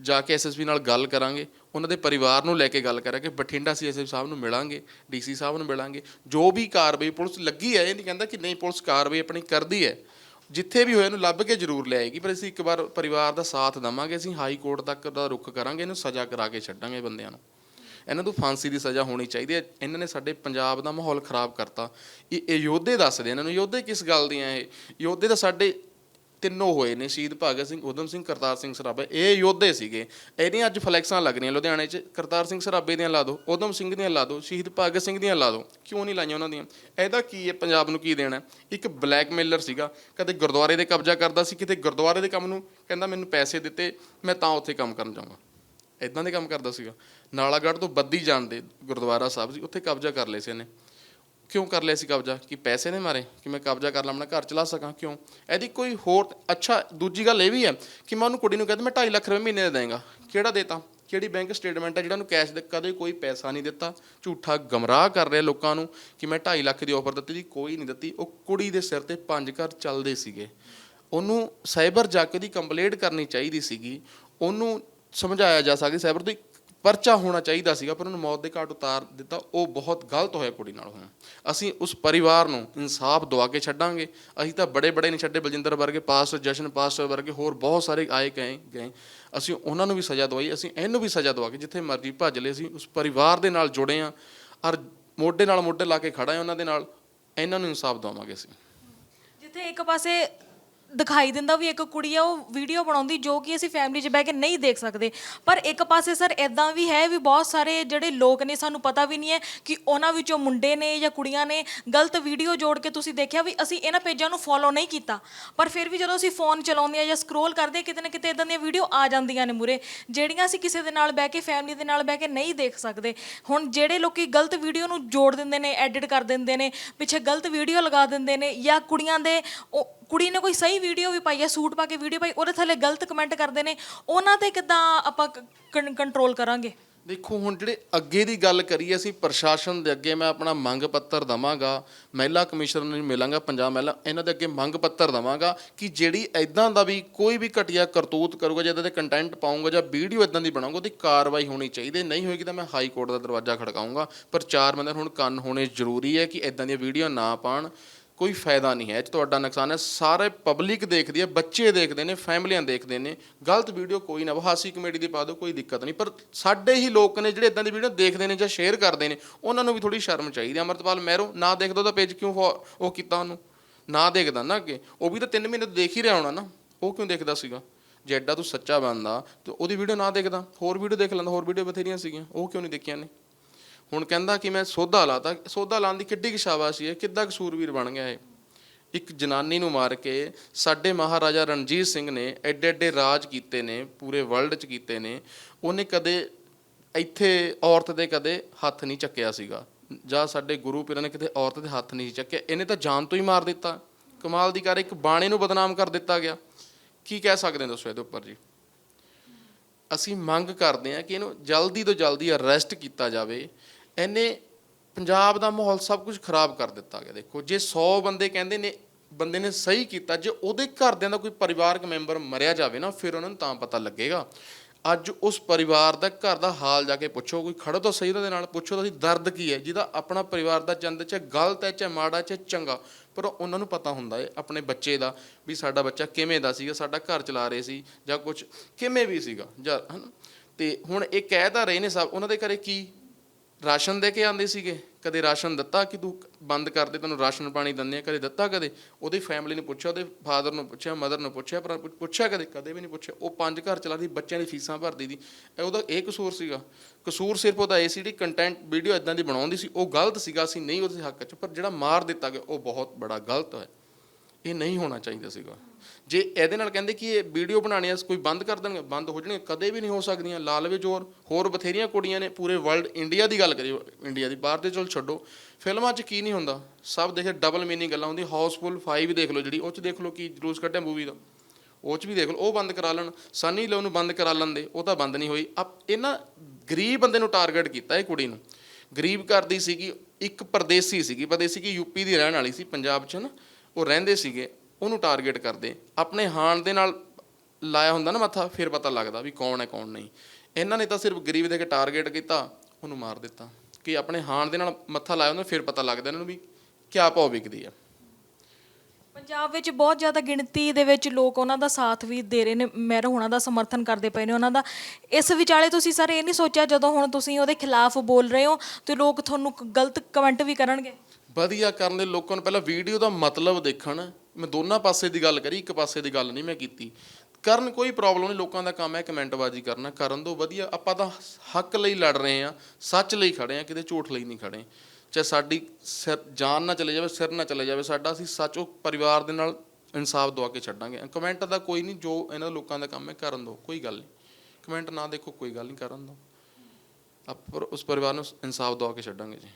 ਜਾ ਕੇ ਐਸਐਸਪੀ ਨਾਲ ਗੱਲ ਕਰਾਂਗੇ। ਉਹਨਾਂ ਦੇ ਪਰਿਵਾਰ ਨੂੰ ਲੈ ਕੇ ਗੱਲ ਕਰਾਂਗੇ ਬਠਿੰਡਾ ਸੀ ਐਸਐਸਪੀ ਸਾਹਿਬ ਨੂੰ ਮਿਲਾਂਗੇ, ਡੀਸੀ ਸਾਹਿਬ ਨੂੰ ਮਿਲਾਂਗੇ। ਜੋ ਵੀ ਕਾਰਵਾਈ ਪੁਲਿਸ ਲੱਗੀ ਹੈ, ਇਹ ਨਹੀਂ ਕਹਿੰਦਾ ਕਿ ਨਹੀਂ ਪੁਲਿਸ ਕਾਰਵਾਈ ਆਪਣੀ ਕਰਦੀ ਹੈ। ਜਿੱਥੇ ਵੀ ਹੋਏ, ਇਹਨੂੰ ਲੱਭ ਕੇ ਜ਼ਰੂਰ ਲਿਆਏਗੀ, ਪਰ ਅਸੀਂ ਇੱਕ ਵਾਰ ਪਰਿਵਾਰ ਦਾ ਸਾਥ ਦਵਾਂਗੇ, ਅਸੀਂ ਹਾਈ ਕੋਰਟ ਤੱਕ ਦਾ ਰੁਖ ਕਰਾਂਗੇ, ਇਹਨੂੰ ਸਜ਼ਾ ਕਰਾ ਕੇ ਛੱਡਾਂਗੇ ਬੰਦਿਆਂ ਨੂੰ। ਇਹਨਾਂ ਨੂੰ ਫਾਂਸੀ ਦੀ ਸਜ਼ਾ ਹੋਣੀ ਚਾਹੀਦੀ ਹੈ। ਇਹਨਾਂ ਨੇ ਸਾਡੇ ਪੰਜਾਬ ਦਾ ਮਾਹੌਲ ਖਰਾਬ ਕਰਤਾ। ਇਹ ਇਹ ਯੋਧੇ ਦੱਸਦੇ ਇਹਨਾਂ ਨੂੰ, ਯੋਧੇ ਕਿਸ ਗੱਲ ਦੀਆਂ ਇਹ? ਯੋਧੇ ਤਾਂ ਸਾਡੇ ਤਿੰਨੋਂ ਹੋਏ ਨੇ, ਸ਼ਹੀਦ ਭਗਤ ਸਿੰਘ ਉਦਮ ਸਿੰਘ, ਕਰਤਾਰ ਸਿੰਘ ਸਰਾਭਾ। ਇਹ ਯੋਧੇ ਸੀਗੇ। ਇਹਦੀਆਂ ਅੱਜ ਫਲੈਕਸਾਂ ਲੱਗ ਰਹੀਆਂ ਲੁਧਿਆਣੇ 'ਚ। ਕਰਤਾਰ ਸਿੰਘ ਸਰਾਭੇ ਦੀਆਂ ਲਾ ਦਿਓ ਉਦਮ ਸਿੰਘ ਦੀਆਂ ਲਾ ਦਿਓ ਸ਼ਹੀਦ ਭਗਤ ਸਿੰਘ ਦੀਆਂ ਲਾ ਦਿਓ ਕਿਉਂ ਨਹੀਂ ਲਾਈਆਂ ਉਹਨਾਂ ਦੀਆਂ? ਇਹਦਾ ਕੀ ਹੈ ਪੰਜਾਬ ਨੂੰ ਕੀ ਦੇਣਾ? ਇੱਕ ਬਲੈਕਮੇਲਰ ਸੀਗਾ, ਕਦੇ ਗੁਰਦੁਆਰੇ ਦੇ ਕਬਜ਼ਾ ਕਰਦਾ ਸੀ, ਕਿਤੇ ਗੁਰਦੁਆਰੇ ਦੇ ਕੰਮ ਨੂੰ ਕਹਿੰਦਾ ਮੈਨੂੰ ਪੈਸੇ ਦਿੱਤੇ, ਮੈਂ ਤਾਂ ਉੱਥੇ ਕੰਮ ਕਰਨ ਜਾਊਂਗਾ। ਇਦਾਂ ਦੇ ਕੰਮ ਕਰਦਾ ਸੀਗਾ। ਨਾਲਾਗੜ੍ਹ ਤੋਂ ਬੱਦੀ ਜਾਣ ਦੇ ਗੁਰਦੁਆਰਾ ਸਾਹਿਬ ਸੀ, ਉੱਥੇ ਕਬਜ਼ਾ ਕਰ ਲਏ ਸੀ ਇਹਨੇ। ਕਿਉਂ ਕਰ ਲਿਆ ਸੀ ਕਬਜ਼ਾ? ਕਿ ਪੈਸੇ ਨੇ ਮਾਰੇ? ਕਿ ਮੈਂ ਕਬਜ਼ਾ ਕਰ ਲਾਂ, ਆਪਣਾ ਘਰ ਚਲਾ ਸਕਾਂ? ਕਿਉਂ? ਇਹਦੀ ਕੋਈ ਹੋਰ ਅੱਛਾ, ਦੂਜੀ ਗੱਲ ਇਹ ਵੀ ਹੈ ਕਿ ਮੈਂ ਉਹਨੂੰ ਕੁੜੀ ਨੂੰ ਕਹਿੰਦਾ ਮੈਂ 2.5 ਲੱਖ ਰੁਪਏ ਮਹੀਨੇ ਦਾ ਦੇਵਾਂਗਾ। ਕਿਹੜਾ ਦੇਤਾ? ਕਿਹੜੀ ਬੈਂਕ ਸਟੇਟਮੈਂਟ ਹੈ ਜਿਹੜਾ ਨੂੰ ਕੈਸ਼ ਦੇ ਕਦੇ ਕੋਈ ਪੈਸਾ ਨਹੀਂ ਦਿੱਤਾ? ਝੂਠਾ ਗਮਰਾਹ ਕਰ ਰਿਹਾ ਲੋਕਾਂ ਨੂੰ ਕਿ ਮੈਂ 2.5 ਲੱਖ ਦੀ ਆਫਰ ਦਿੱਤੀ ਦੀ, ਕੋਈ ਨਹੀਂ ਦਿੱਤੀ। ਉਹ ਕੁੜੀ ਦੇ ਸਿਰ ਤੇ ਪੰਜ ਘਰ ਚੱਲਦੇ ਸੀਗੇ। ਉਹਨੂੰ ਸਾਈਬਰ ਜਾ ਕੇ ਦੀ ਕੰਪਲੇਂਟ ਕਰਨੀ ਚਾਹੀਦੀ ਸੀਗੀ। ਉਹਨੂੰ ਸਮਝਾਇਆ ਜਾ ਸਕਦਾ, ਸਾਈਬਰ ਤੋਂ ਪਰਚਾ ਹੋਣਾ ਚਾਹੀਦਾ ਸੀਗਾ, ਪਰ ਉਹਨੂੰ ਮੌਤ ਦੇ ਘਾਟ ਉਤਾਰ ਦਿੱਤਾ। ਉਹ ਬਹੁਤ ਗਲਤ ਹੋਇਆ ਕੁੜੀ ਨਾਲ ਹੁਣ ਅਸੀਂ ਉਸ ਪਰਿਵਾਰ ਨੂੰ ਇਨਸਾਫ ਦਵਾ ਕੇ ਛੱਡਾਂਗੇ। ਅਸੀਂ ਤਾਂ ਬੜੇ ਬੜੇ ਨਹੀਂ ਛੱਡੇ, ਬਲਜਿੰਦਰ ਵਰਗੇ ਪਾਸਟਰ ਜਸ਼ਨ ਪਾਸਟਰ ਵਰਗੇ ਹੋਰ ਬਹੁਤ ਸਾਰੇ ਆਏ ਗਏ ਗਏ। ਅਸੀਂ ਉਹਨਾਂ ਨੂੰ ਵੀ ਸਜ਼ਾ ਦਵਾਈ, ਅਸੀਂ ਇਹਨੂੰ ਵੀ ਸਜ਼ਾ ਦਵਾ ਕੇ ਜਿੱਥੇ ਮਰਜ਼ੀ ਭੱਜ ਲਏ, ਅਸੀਂ ਉਸ ਪਰਿਵਾਰ ਦੇ ਨਾਲ ਜੁੜੇ ਆ ਔਰ ਮੋਢੇ ਨਾਲ ਮੋਢੇ ਲਾ ਕੇ ਖੜਾ ਆ ਉਹਨਾਂ ਦੇ ਨਾਲ। ਇਹਨਾਂ ਨੂੰ ਇਨਸਾਫ ਦਵਾਵਾਂਗੇ ਅਸੀਂ। ਜਿੱਥੇ ਇੱਕ ਪਾਸੇ ਦਿਖਾਈ ਦਿੰਦਾ ਵੀ ਇੱਕ ਕੁੜੀ ਆ, ਉਹ ਵੀਡੀਓ ਬਣਾਉਂਦੀ ਜੋ ਕਿ ਅਸੀਂ ਫੈਮਿਲੀ 'ਚ ਬਹਿ ਕੇ ਨਹੀਂ ਦੇਖ ਸਕਦੇ। ਪਰ ਇੱਕ ਪਾਸੇ ਸਰ ਇਦਾਂ ਵੀ ਹੈ ਵੀ ਬਹੁਤ ਸਾਰੇ ਜਿਹੜੇ ਲੋਕ ਨੇ, ਸਾਨੂੰ ਪਤਾ ਵੀ ਨਹੀਂ ਹੈ ਕਿ ਉਹਨਾਂ ਵਿੱਚੋਂ ਮੁੰਡੇ ਨੇ ਜਾਂ ਕੁੜੀਆਂ ਨੇ ਗਲਤ ਵੀਡੀਓ ਜੋੜ ਕੇ ਤੁਸੀਂ ਦੇਖਿਆ ਵੀ ਅਸੀਂ ਇਹਨਾਂ ਪੇਜਾਂ ਨੂੰ ਫੋਲੋ ਨਹੀਂ ਕੀਤਾ। ਪਰ ਫਿਰ ਵੀ ਜਦੋਂ ਅਸੀਂ ਫੋਨ ਚਲਾਉਂਦੇ ਆ ਜਾਂ ਸਕਰੋਲ ਕਰਦੇ ਆ, ਕਿਤੇ ਨਾ ਕਿਤੇ ਇਦਾਂ ਦੀਆਂ ਵੀਡੀਓ ਆ ਜਾਂਦੀਆਂ ਨੇ ਮੂਰੇ ਜਿਹੜੀਆਂ ਅਸੀਂ ਕਿਸੇ ਦੇ ਨਾਲ ਬਹਿ ਕੇ ਫੈਮਿਲੀ ਦੇ ਨਾਲ ਬਹਿ ਕੇ ਨਹੀਂ ਦੇਖ ਸਕਦੇ। ਹੁਣ ਜਿਹੜੇ ਲੋਕੀ ਗਲਤ ਵੀਡੀਓ ਨੂੰ ਜੋੜ ਦਿੰਦੇ ਨੇ ਐਡਿਟ ਕਰ ਦਿੰਦੇ ਨੇ, ਪਿੱਛੇ ਗਲਤ ਵੀਡੀਓ ਲਗਾ ਦਿੰਦੇ ਨੇ ਜਾਂ ਕੁੜੀਆਂ ਦੇ ਉਹ ਕੁੜੀ ਨੇ ਕੋਈ ਸਹੀ ਵੀਡੀਓ ਵੀ ਪਾਈ ਹੈ, ਸੂਟ ਪਾ ਕੇ ਵੀਡੀਓ ਪਾਈ, ਉਹਦੇ ਥੱਲੇ ਗਲਤ ਕਮੈਂਟ ਕਰਦੇ ਨੇ, ਉਹਨਾਂ ਤੇ ਕਿਦਾਂ ਆਪਾਂ ਕੰਟਰੋਲ ਕਰਾਂਗੇ? ਦੇਖੋ, ਹੁਣ ਜਿਹੜੇ ਅੱਗੇ ਦੀ ਗੱਲ ਕਰੀਏ ਅਸੀਂ, ਪ੍ਰਸ਼ਾਸਨ ਦੇ ਅੱਗੇ ਮੈਂ ਆਪਣਾ ਮੰਗ ਪੱਤਰ ਦਵਾਂਗਾ, ਮਹਿਲਾ ਕਮਿਸ਼ਨਰ ਨੂੰ ਮਿਲਾਂਗਾ ਪੰਜਾਬ ਮਹਿਲਾ, ਇਹਨਾਂ ਦੇ ਅੱਗੇ ਮੰਗ ਪੱਤਰ ਦਵਾਂਗਾ ਕਿ ਜਿਹੜੀ ਐਦਾਂ ਦਾ ਵੀ ਕੋਈ ਵੀ ਘਟੀਆ ਕਰਤੂਤ ਕਰੂਗਾ, ਜਾਂ ਇਹਦੇ ਤੇ ਕੰਟੈਂਟ ਪਾਉਂਗਾ ਜਾਂ ਵੀਡੀਓ ਐਦਾਂ ਦੀ ਬਣਾਉਂਗਾ ਉਹਦੀ ਕਾਰਵਾਈ ਹੋਣੀ ਚਾਹੀਦੀ, ਨਹੀਂ ਹੋਏਗੀ ਤਾਂ ਮੈਂ ਹਾਈ ਕੋਰਟ ਦਾ ਦਰਵਾਜ਼ਾ ਖੜਕਾਉਂਗਾ ਪਰ ਚਾਰ ਬੰਦੇ ਹੁਣ ਕੰਨ ਹੋਣੇ ਜ਼ਰੂਰੀ ਹੈ ਕਿ ਐਦਾਂ ਦੀਆਂ ਵੀਡੀਓ ਨਾ ਪਾਣ ਕੋਈ ਫਾਇਦਾ ਨਹੀਂ ਹੈ। ਇਹ 'ਚ ਤੁਹਾਡਾ ਨੁਕਸਾਨ ਹੈ। ਸਾਰੇ ਪਬਲਿਕ ਦੇਖਦੀ ਹੈ ਬੱਚੇ ਦੇਖਦੇ ਨੇ ਫੈਮਲੀਆਂ ਦੇਖਦੇ ਨੇ। ਗਲਤ ਵੀਡੀਓ ਕੋਈ ਨਾ ਹਾਸੀ ਕਮੇਡੀ ਦੀ ਪਾ ਦਿਓ, ਕੋਈ ਦਿੱਕਤ ਨਹੀਂ। ਪਰ ਸਾਡੇ ਹੀ ਲੋਕ ਨੇ ਜਿਹੜੇ ਇਦਾਂ ਦੀ ਵੀਡੀਓ ਦੇਖਦੇ ਨੇ ਜਾਂ ਸ਼ੇਅਰ ਕਰਦੇ ਨੇ, ਉਹਨਾਂ ਨੂੰ ਵੀ ਥੋੜੀ ਸ਼ਰਮ ਚਾਹੀਦੀ ਹੈ। ਅਮਰਤਪਾਲ ਮਹਿਰੋ, ਨਾ ਦੇਖਦਾ ਉਹਦਾ ਪੇਜ ਕਿਉਂ ਫੋ- ਉਹ ਕੀਤਾ ਉਹਨੂੰ? ਨਾ ਦੇਖਦਾ ਨਾ ਅੱਗੇ। ਉਹ ਵੀ ਤਾਂ 3 ਮਹੀਨੇ ਤੋਂ ਦੇਖ ਹੀ ਰਿਹਾ ਹੋਣਾ ਨਾ। ਉਹ ਕਿਉਂ ਦੇਖਦਾ ਸੀਗਾ? ਜੇ ਐਡਾ ਤੂੰ ਸੱਚਾ ਬਣਦਾ ਤੇ ਉਹਦੀ ਵੀਡੀਓ ਨਾ ਦੇਖਦਾ। ਹੋਰ ਵੀਡੀਓ ਦੇਖ ਲੈਂਦਾ, ਹੋਰ ਵੀਡੀਓ ਬਥੇਰੀਆਂ ਸੀਗੀਆਂ। ਉਹ ਕਿਉਂ ਨਹੀਂ ਦੇਖੀਆਂ ਨੇ ਹੁਣ ਕਹਿੰਦਾ ਕਿ ਮੈਂ ਸੋਧਾ ਲਾਤਾ, ਸੋਧਾ ਲਾਉਣ ਦੀ ਕਿੱਡੀ ਕੁ ਸ਼ਾਬਾਸ਼ੀ ਹੈ ਕਿੱਦਾਂ ਕਸੂਰਵੀਰ ਬਣ ਗਿਆ ਇਹ? ਇੱਕ ਜਨਾਨੀ ਨੂੰ ਮਾਰ ਕੇ ਸਾਡੇ ਮਹਾਰਾਜਾ ਰਣਜੀਤ ਸਿੰਘ ਨੇ ਐਡੇ ਐਡੇ ਰਾਜ ਕੀਤੇ ਨੇ, ਪੂਰੇ ਵਰਲਡ 'ਚ ਕੀਤੇ ਨੇ, ਉਹਨੇ ਕਦੇ ਇੱਥੇ ਔਰਤ ਦੇ ਕਦੇ ਹੱਥ ਨਹੀਂ ਚੱਕਿਆ ਸੀਗਾ। ਜਾਂ ਸਾਡੇ ਗੁਰੂ ਪੀਰਾਂ ਨੇ ਕਿਤੇ ਔਰਤ ਦੇ ਹੱਥ ਨਹੀਂ ਚੱਕਿਆ, ਇਹਨੇ ਤਾਂ ਜਾਨ ਤੋਂ ਹੀ ਮਾਰ ਦਿੱਤਾ। ਕਮਾਲ ਦੀ ਕਰ ਇੱਕ ਬਾਣੇ ਨੂੰ ਬਦਨਾਮ ਕਰ ਦਿੱਤਾ ਗਿਆ। ਕੀ ਕਹਿ ਸਕਦੇ ਹਾਂ ਦੱਸੋ ਇਹਦੇ ਉੱਪਰ ਜੀ? ਅਸੀਂ ਮੰਗ ਕਰਦੇ ਹਾਂ ਕਿ ਇਹਨੂੰ ਜਲਦੀ ਤੋਂ ਜਲਦੀ ਅਰੈਸਟ ਕੀਤਾ ਜਾਵੇ। ਇਹਨੇ ਪੰਜਾਬ ਦਾ ਮਾਹੌਲ ਸਭ ਕੁਝ ਖਰਾਬ ਕਰ ਦਿੱਤਾ ਗਿਆ। ਦੇਖੋ, ਜੇ 100 ਬੰਦੇ ਕਹਿੰਦੇ ਨੇ, ਬੰਦੇ ਨੇ ਸਹੀ ਕੀਤਾ, ਜੇ ਉਹਦੇ ਘਰਦਿਆਂ ਦਾ ਕੋਈ ਪਰਿਵਾਰਕ ਮੈਂਬਰ ਮਰਿਆ ਜਾਵੇ ਨਾ, ਫਿਰ ਉਹਨਾਂ ਨੂੰ ਤਾਂ ਪਤਾ ਲੱਗੇਗਾ। ਅੱਜ ਉਸ ਪਰਿਵਾਰ ਦਾ ਘਰ ਦਾ ਹਾਲ ਜਾ ਕੇ ਪੁੱਛੋ, ਕੋਈ ਖੜੋ ਤਾਂ ਸਹੀ ਉਹਦੇ ਨਾਲ, ਪੁੱਛੋ ਤਾਂ ਸੀ ਦਰਦ ਕੀ ਹੈ, ਜਿਹਦਾ ਆਪਣਾ ਪਰਿਵਾਰ ਦਾ ਚੰਦ ਚ ਗਲਤ ਹੈ, ਚਾਹੇ ਮਾੜਾ, ਚਾਹੇ ਚੰਗਾ, ਪਰ ਉਹਨਾਂ ਨੂੰ ਪਤਾ ਹੁੰਦਾ ਹੈ, ਆਪਣੇ ਬੱਚੇ ਦਾ, ਵੀ ਸਾਡਾ ਬੱਚਾ ਕਿਵੇਂ ਦਾ ਸੀਗਾ, ਸਾਡਾ ਘਰ ਚਲਾ ਰਹੇ ਸੀ, ਜਾਂ ਕੁਝ ਕਿਵੇਂ ਵੀ ਸੀਗਾ, ਜਾਂ, ਹਨਾ? ਤੇ ਹੁਣ ਇਹ ਕਹਿ ਤਾਂ ਰਹੇ ਨੇ ਸਭ, ਉਹਨਾਂ ਦੇ ਘਰੇ ਕੀ ਰਾਸ਼ਨ ਦੇ ਕੇ ਆਉਂਦੇ ਸੀਗੇ? ਕਦੇ ਰਾਸ਼ਨ ਦਿੱਤਾ ਕਿ ਤੂੰ ਬੰਦ ਕਰ ਦੇ, ਤੈਨੂੰ ਰਾਸ਼ਨ ਪਾਣੀ ਦਿੰਦੇ ਆ, ਕਦੇ ਦਿੱਤਾ ਕਦੇ? ਉਹਦੀ ਫੈਮਿਲੀ ਨੂੰ ਪੁੱਛਿਆ, ਉਹਦੇ ਫਾਦਰ ਨੂੰ ਪੁੱਛਿਆ ਮਦਰ ਨੂੰ ਪੁੱਛਿਆ ਪਰ ਪੁੱਛ- ਪੁੱਛਿਆ ਕਦੇ? ਕਦੇ ਵੀ ਨਹੀਂ ਪੁੱਛਿਆ। ਉਹ ਪੰਜ ਘਰ ਚਲਾਦੀ ਬੱਚਿਆਂ ਦੀ ਫੀਸਾਂ ਭਰਦੀ ਦੀ। ਇਹ ਉਹਦਾ ਇਹ ਕਸੂਰ ਸੀਗਾ। ਕਸੂਰ ਸਿਰਫ ਉਹਦਾ ਇਹ ਸੀ ਜਿਹੜੀ ਕੰਟੈਂਟ ਵੀਡੀਓ ਇਦਾਂ ਦੀ ਬਣਾਉਂਦੀ ਸੀ। ਉਹ ਗਲਤ ਸੀਗਾ, ਅਸੀਂ ਨਹੀਂ ਉਹਦੇ ਹੱਕ 'ਚ, ਪਰ ਜਿਹੜਾ ਮਾਰ ਦਿੱਤਾ ਗਿਆ, ਉਹ ਬਹੁਤ ਬੜਾ ਗਲਤ ਹੈ ਇਹ ਨਹੀਂ ਹੋਣਾ ਚਾਹੀਦਾ ਸੀਗਾ। ਜੇ ਇਹਦੇ ਨਾਲ ਕਹਿੰਦੇ ਕਿ ਇਹ ਵੀਡੀਓ ਬਣਾਉਣੀ ਕੋਈ ਬੰਦ ਕਰ ਦੇਣਗੇ, ਬੰਦ ਹੋ ਜਾਣਗੇ ਕਦੇ ਵੀ ਨਹੀਂ ਹੋ ਸਕਦੀਆਂ। ਲਾਲਵੇ ਜ਼ੋਰ, ਹੋਰ ਬਥੇਰੀਆਂ ਕੁੜੀਆਂ ਨੇ ਪੂਰੇ ਵਰਲਡ ਇੰਡੀਆ ਦੀ ਗੱਲ ਕਰੀਏ ਇੰਡੀਆ ਦੀ, ਬਾਹਰ ਦੇ ਚਲ ਛੱਡੋ। ਫਿਲਮਾਂ 'ਚ ਕੀ ਨਹੀਂ ਹੁੰਦਾ? ਸਭ ਦੇਖੇ ਡਬਲ ਮੀਨਿੰਗ ਗੱਲਾਂ ਹੁੰਦੀ ਹਾਊਸਫੁੱਲ 5 ਦੇਖ ਲਓ ਜਿਹੜੀ, ਉਹ 'ਚ ਦੇਖ ਲਓ ਕੀ ਜਲੂਸ ਕੱਢਿਆ ਮੂਵੀ ਦਾ। ਉਹ 'ਚ ਵੀ ਦੇਖ ਲਓ, ਉਹ ਬੰਦ ਕਰਾ ਲੈਣ। ਸਨੀ ਲਿਓ ਨੂੰ ਬੰਦ ਕਰਾ ਲੈਂਦੇ ਉਹ ਤਾਂ ਬੰਦ ਨਹੀਂ ਹੋਈ। ਅਪ, ਇਹਨਾਂ ਗਰੀਬ ਬੰਦੇ ਨੂੰ ਟਾਰਗੇਟ ਕੀਤਾ ਇਹ ਕੁੜੀ ਨੂੰ। ਗਰੀਬ ਕਰਦੀ ਸੀਗੀ, ਇੱਕ ਪਰਦੇਸੀ ਸੀਗੀ, ਪਰਦੇਸੀ ਕੀ ਯੂਪੀ ਦੀ ਰਹਿਣ ਵਾਲੀ ਸੀ, ਪੰਜਾਬ 'ਚ ਨਾ, ਉਹ ਰਹਿੰਦੇ ਸੀਗੇ। ਉਹਨੂੰ ਟਾਰਗੇਟ ਕਰਦੇ। ਆਪਣੇ ਹਾਣ ਦੇ ਨਾਲ ਲਾਇਆ ਹੁੰਦਾ ਨਾ ਮੱਥਾ, ਫਿਰ ਪਤਾ ਲੱਗਦਾ ਵੀ ਕੌਣ ਹੈ, ਕੌਣ ਨਹੀਂ। ਇਹਨਾਂ ਨੇ ਤਾਂ ਸਿਰਫ ਗਰੀਬ ਦੇ ਕੇ ਟਾਰਗੇਟ ਕੀਤਾ, ਉਹਨੂੰ ਮਾਰ ਦਿੱਤਾ। ਕਿ ਆਪਣੇ ਹਾਣ ਦੇ ਨਾਲ ਮੱਥਾ ਲਾਇਆ ਹੁੰਦਾ ਫਿਰ ਪਤਾ ਲੱਗਦਾ ਇਹਨਾਂ ਨੂੰ ਵੀ ਕਿਆ ਭਾਅ ਵਿਕਦੀ ਆ ਪੰਜਾਬ ਵਿੱਚ ਬਹੁਤ ਜ਼ਿਆਦਾ ਗਿਣਤੀ ਦੇ ਵਿੱਚ ਲੋਕ ਉਹਨਾਂ ਦਾ ਸਾਥ ਵੀ ਦੇ ਰਹੇ ਨੇ। ਮੈਰੋ ਹੋਣਾ ਦਾ ਸਮਰਥਨ ਕਰਦੇ ਪਏ ਨੇ ਉਹਨਾਂ ਦਾ। ਇਸ ਵਿਚਾਲੇ ਤੁਸੀਂ ਸਰ ਇਹ ਨਹੀਂ ਸੋਚਿਆ ਜਦੋਂ ਹੁਣ ਤੁਸੀਂ ਉਹਦੇ ਖਿਲਾਫ ਬੋਲ ਰਹੇ ਹੋ, ਤੇ ਲੋਕ ਤੁਹਾਨੂੰ ਗਲਤ ਕਮੈਂਟ ਵੀ ਕਰਨਗੇ? ਵਧੀਆ ਕਰਨ ਦੇ ਲੋਕਾਂ ਨੂੰ ਪਹਿਲਾਂ ਵੀਡੀਓ ਦਾ ਮਤਲਬ ਦੇਖਣ। ਮੈਂ ਦੋਨਾਂ ਪਾਸੇ ਦੀ ਗੱਲ ਕਰੀ, ਇੱਕ ਪਾਸੇ ਦੀ ਗੱਲ ਨਹੀਂ ਮੈਂ ਕੀਤੀ। ਕਰਨ ਕੋਈ ਪ੍ਰੋਬਲਮ ਨਹੀਂ, ਲੋਕਾਂ ਦਾ ਕੰਮ ਹੈ ਕਮੈਂਟਬਾਜ਼ੀ ਕਰਨਾ। ਕਰਨ ਦੋ ਵਧੀਆ ਆਪਾਂ ਤਾਂ ਹੱਕ ਲਈ ਲੜ ਰਹੇ ਆ ਸੱਚ ਲਈ ਖੜੇ ਆ ਕਿਤੇ ਝੂਠ ਲਈ ਨਹੀਂ ਖੜੇ। ਚਾਹੇ ਸਾਡੀ ਸਿਰ ਜਾਨ ਨਾ ਚਲੇ ਜਾਵੇ, ਸਿਰ ਨਾ ਚਲੇ ਜਾਵੇ, ਸਾਡਾ ਅਸੀਂ ਸੱਚ ਉਹ ਪਰਿਵਾਰ ਦੇ ਨਾਲ ਇਨਸਾਫ ਦਵਾ ਕੇ ਛੱਡਾਂਗੇ। ਕਮੈਂਟ ਦਾ ਕੋਈ ਨਹੀਂ, ਜੋ ਇਹਨਾਂ ਲੋਕਾਂ ਦਾ ਕੰਮ ਹੈ, ਕਰਨ ਦੋ ਕੋਈ ਗੱਲ ਨਹੀਂ। ਕਮੈਂਟ ਨਾ ਦੇਖੋ, ਕੋਈ ਗੱਲ ਨਹੀਂ, ਕਰਨ ਦੋ ਆਪਾਂ ਉਸ ਪਰਿਵਾਰ ਨੂੰ ਇਨਸਾਫ ਦਵਾ ਕੇ ਛੱਡਾਂਗੇ ਜੀ।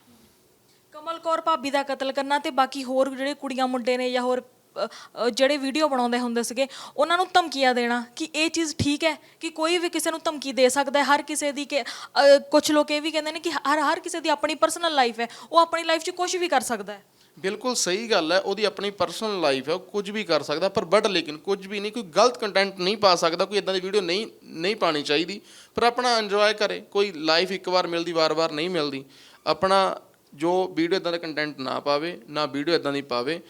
ਕਮਲ ਕੌਰ ਭਾਬੀ ਦਾ ਕਤਲ ਕਰਨਾ ਤੇ ਬਾਕੀ ਹੋਰ ਜਿਹੜੇ ਕੁੜੀਆਂ ਮੁੰਡੇ ਨੇ ਜਾਂ ਹੋਰ ਅ, ਅ, ਜਿਹੜੇ ਵੀਡੀਓ ਬਣਾਉਂਦੇ ਹੁੰਦੇ ਸੀਗੇ ਉਹਨਾਂ ਨੂੰ ਧਮਕੀਆਂ ਦੇਣਾ ਕਿ ਇਹ ਚੀਜ਼ ਠੀਕ ਹੈ ਕਿ ਕੋਈ ਵੀ ਕਿਸੇ ਨੂੰ ਧਮਕੀ ਦੇ ਸਕਦਾ ਹੈ। ਹਰ ਕਿਸੇ ਦੀ ਕਿ ਕੁਝ ਲੋਕ ਇਹ ਵੀ ਕਹਿੰਦੇ ਨੇ ਕਿ ਹਰ ਹਰ ਕਿਸੇ ਦੀ ਆਪਣੀ ਪਰਸਨਲ ਲਾਈਫ ਹੈ ਉਹ ਆਪਣੀ ਲਾਈਫ 'ਚ ਕੁਝ ਵੀ ਕਰ ਸਕਦਾ ਹੈ। ਬਿਲਕੁਲ ਸਹੀ ਗੱਲ ਹੈ ਉਹਦੀ ਆਪਣੀ ਪਰਸਨਲ ਲਾਈਫ ਹੈ ਉਹ ਕੁਝ ਵੀ ਕਰ ਸਕਦਾ ਪਰ ਬਟ ਲੇਕਿਨ ਕੁਝ ਵੀ ਨਹੀਂ ਕੋਈ ਗਲਤ ਕੰਟੈਂਟ ਨਹੀਂ ਪਾ ਸਕਦਾ ਕੋਈ ਇਦਾਂ ਦੀ ਵੀਡੀਓ ਨਹੀਂ ਨਹੀਂ ਪਾਣੀ ਚਾਹੀਦੀ। ਪਰ ਆਪਣਾ ਇੰਜੋਏ ਕਰੇ ਕੋਈ ਲਾਈਫ ਇੱਕ ਵਾਰ ਮਿਲਦੀ ਵਾਰ-ਵਾਰ ਨਹੀਂ ਮਿਲਦੀ। ਆਪਣਾ ਜੋ ਵੀਡੀਓ ਇਦਾਂ ਦਾ ਕੰਟੈਂਟ ਨਾ ਪਾਵੇ, ਨਾ ਵੀਡੀਓ ਇਦਾਂ ਦੀ ਪਾਵੇ,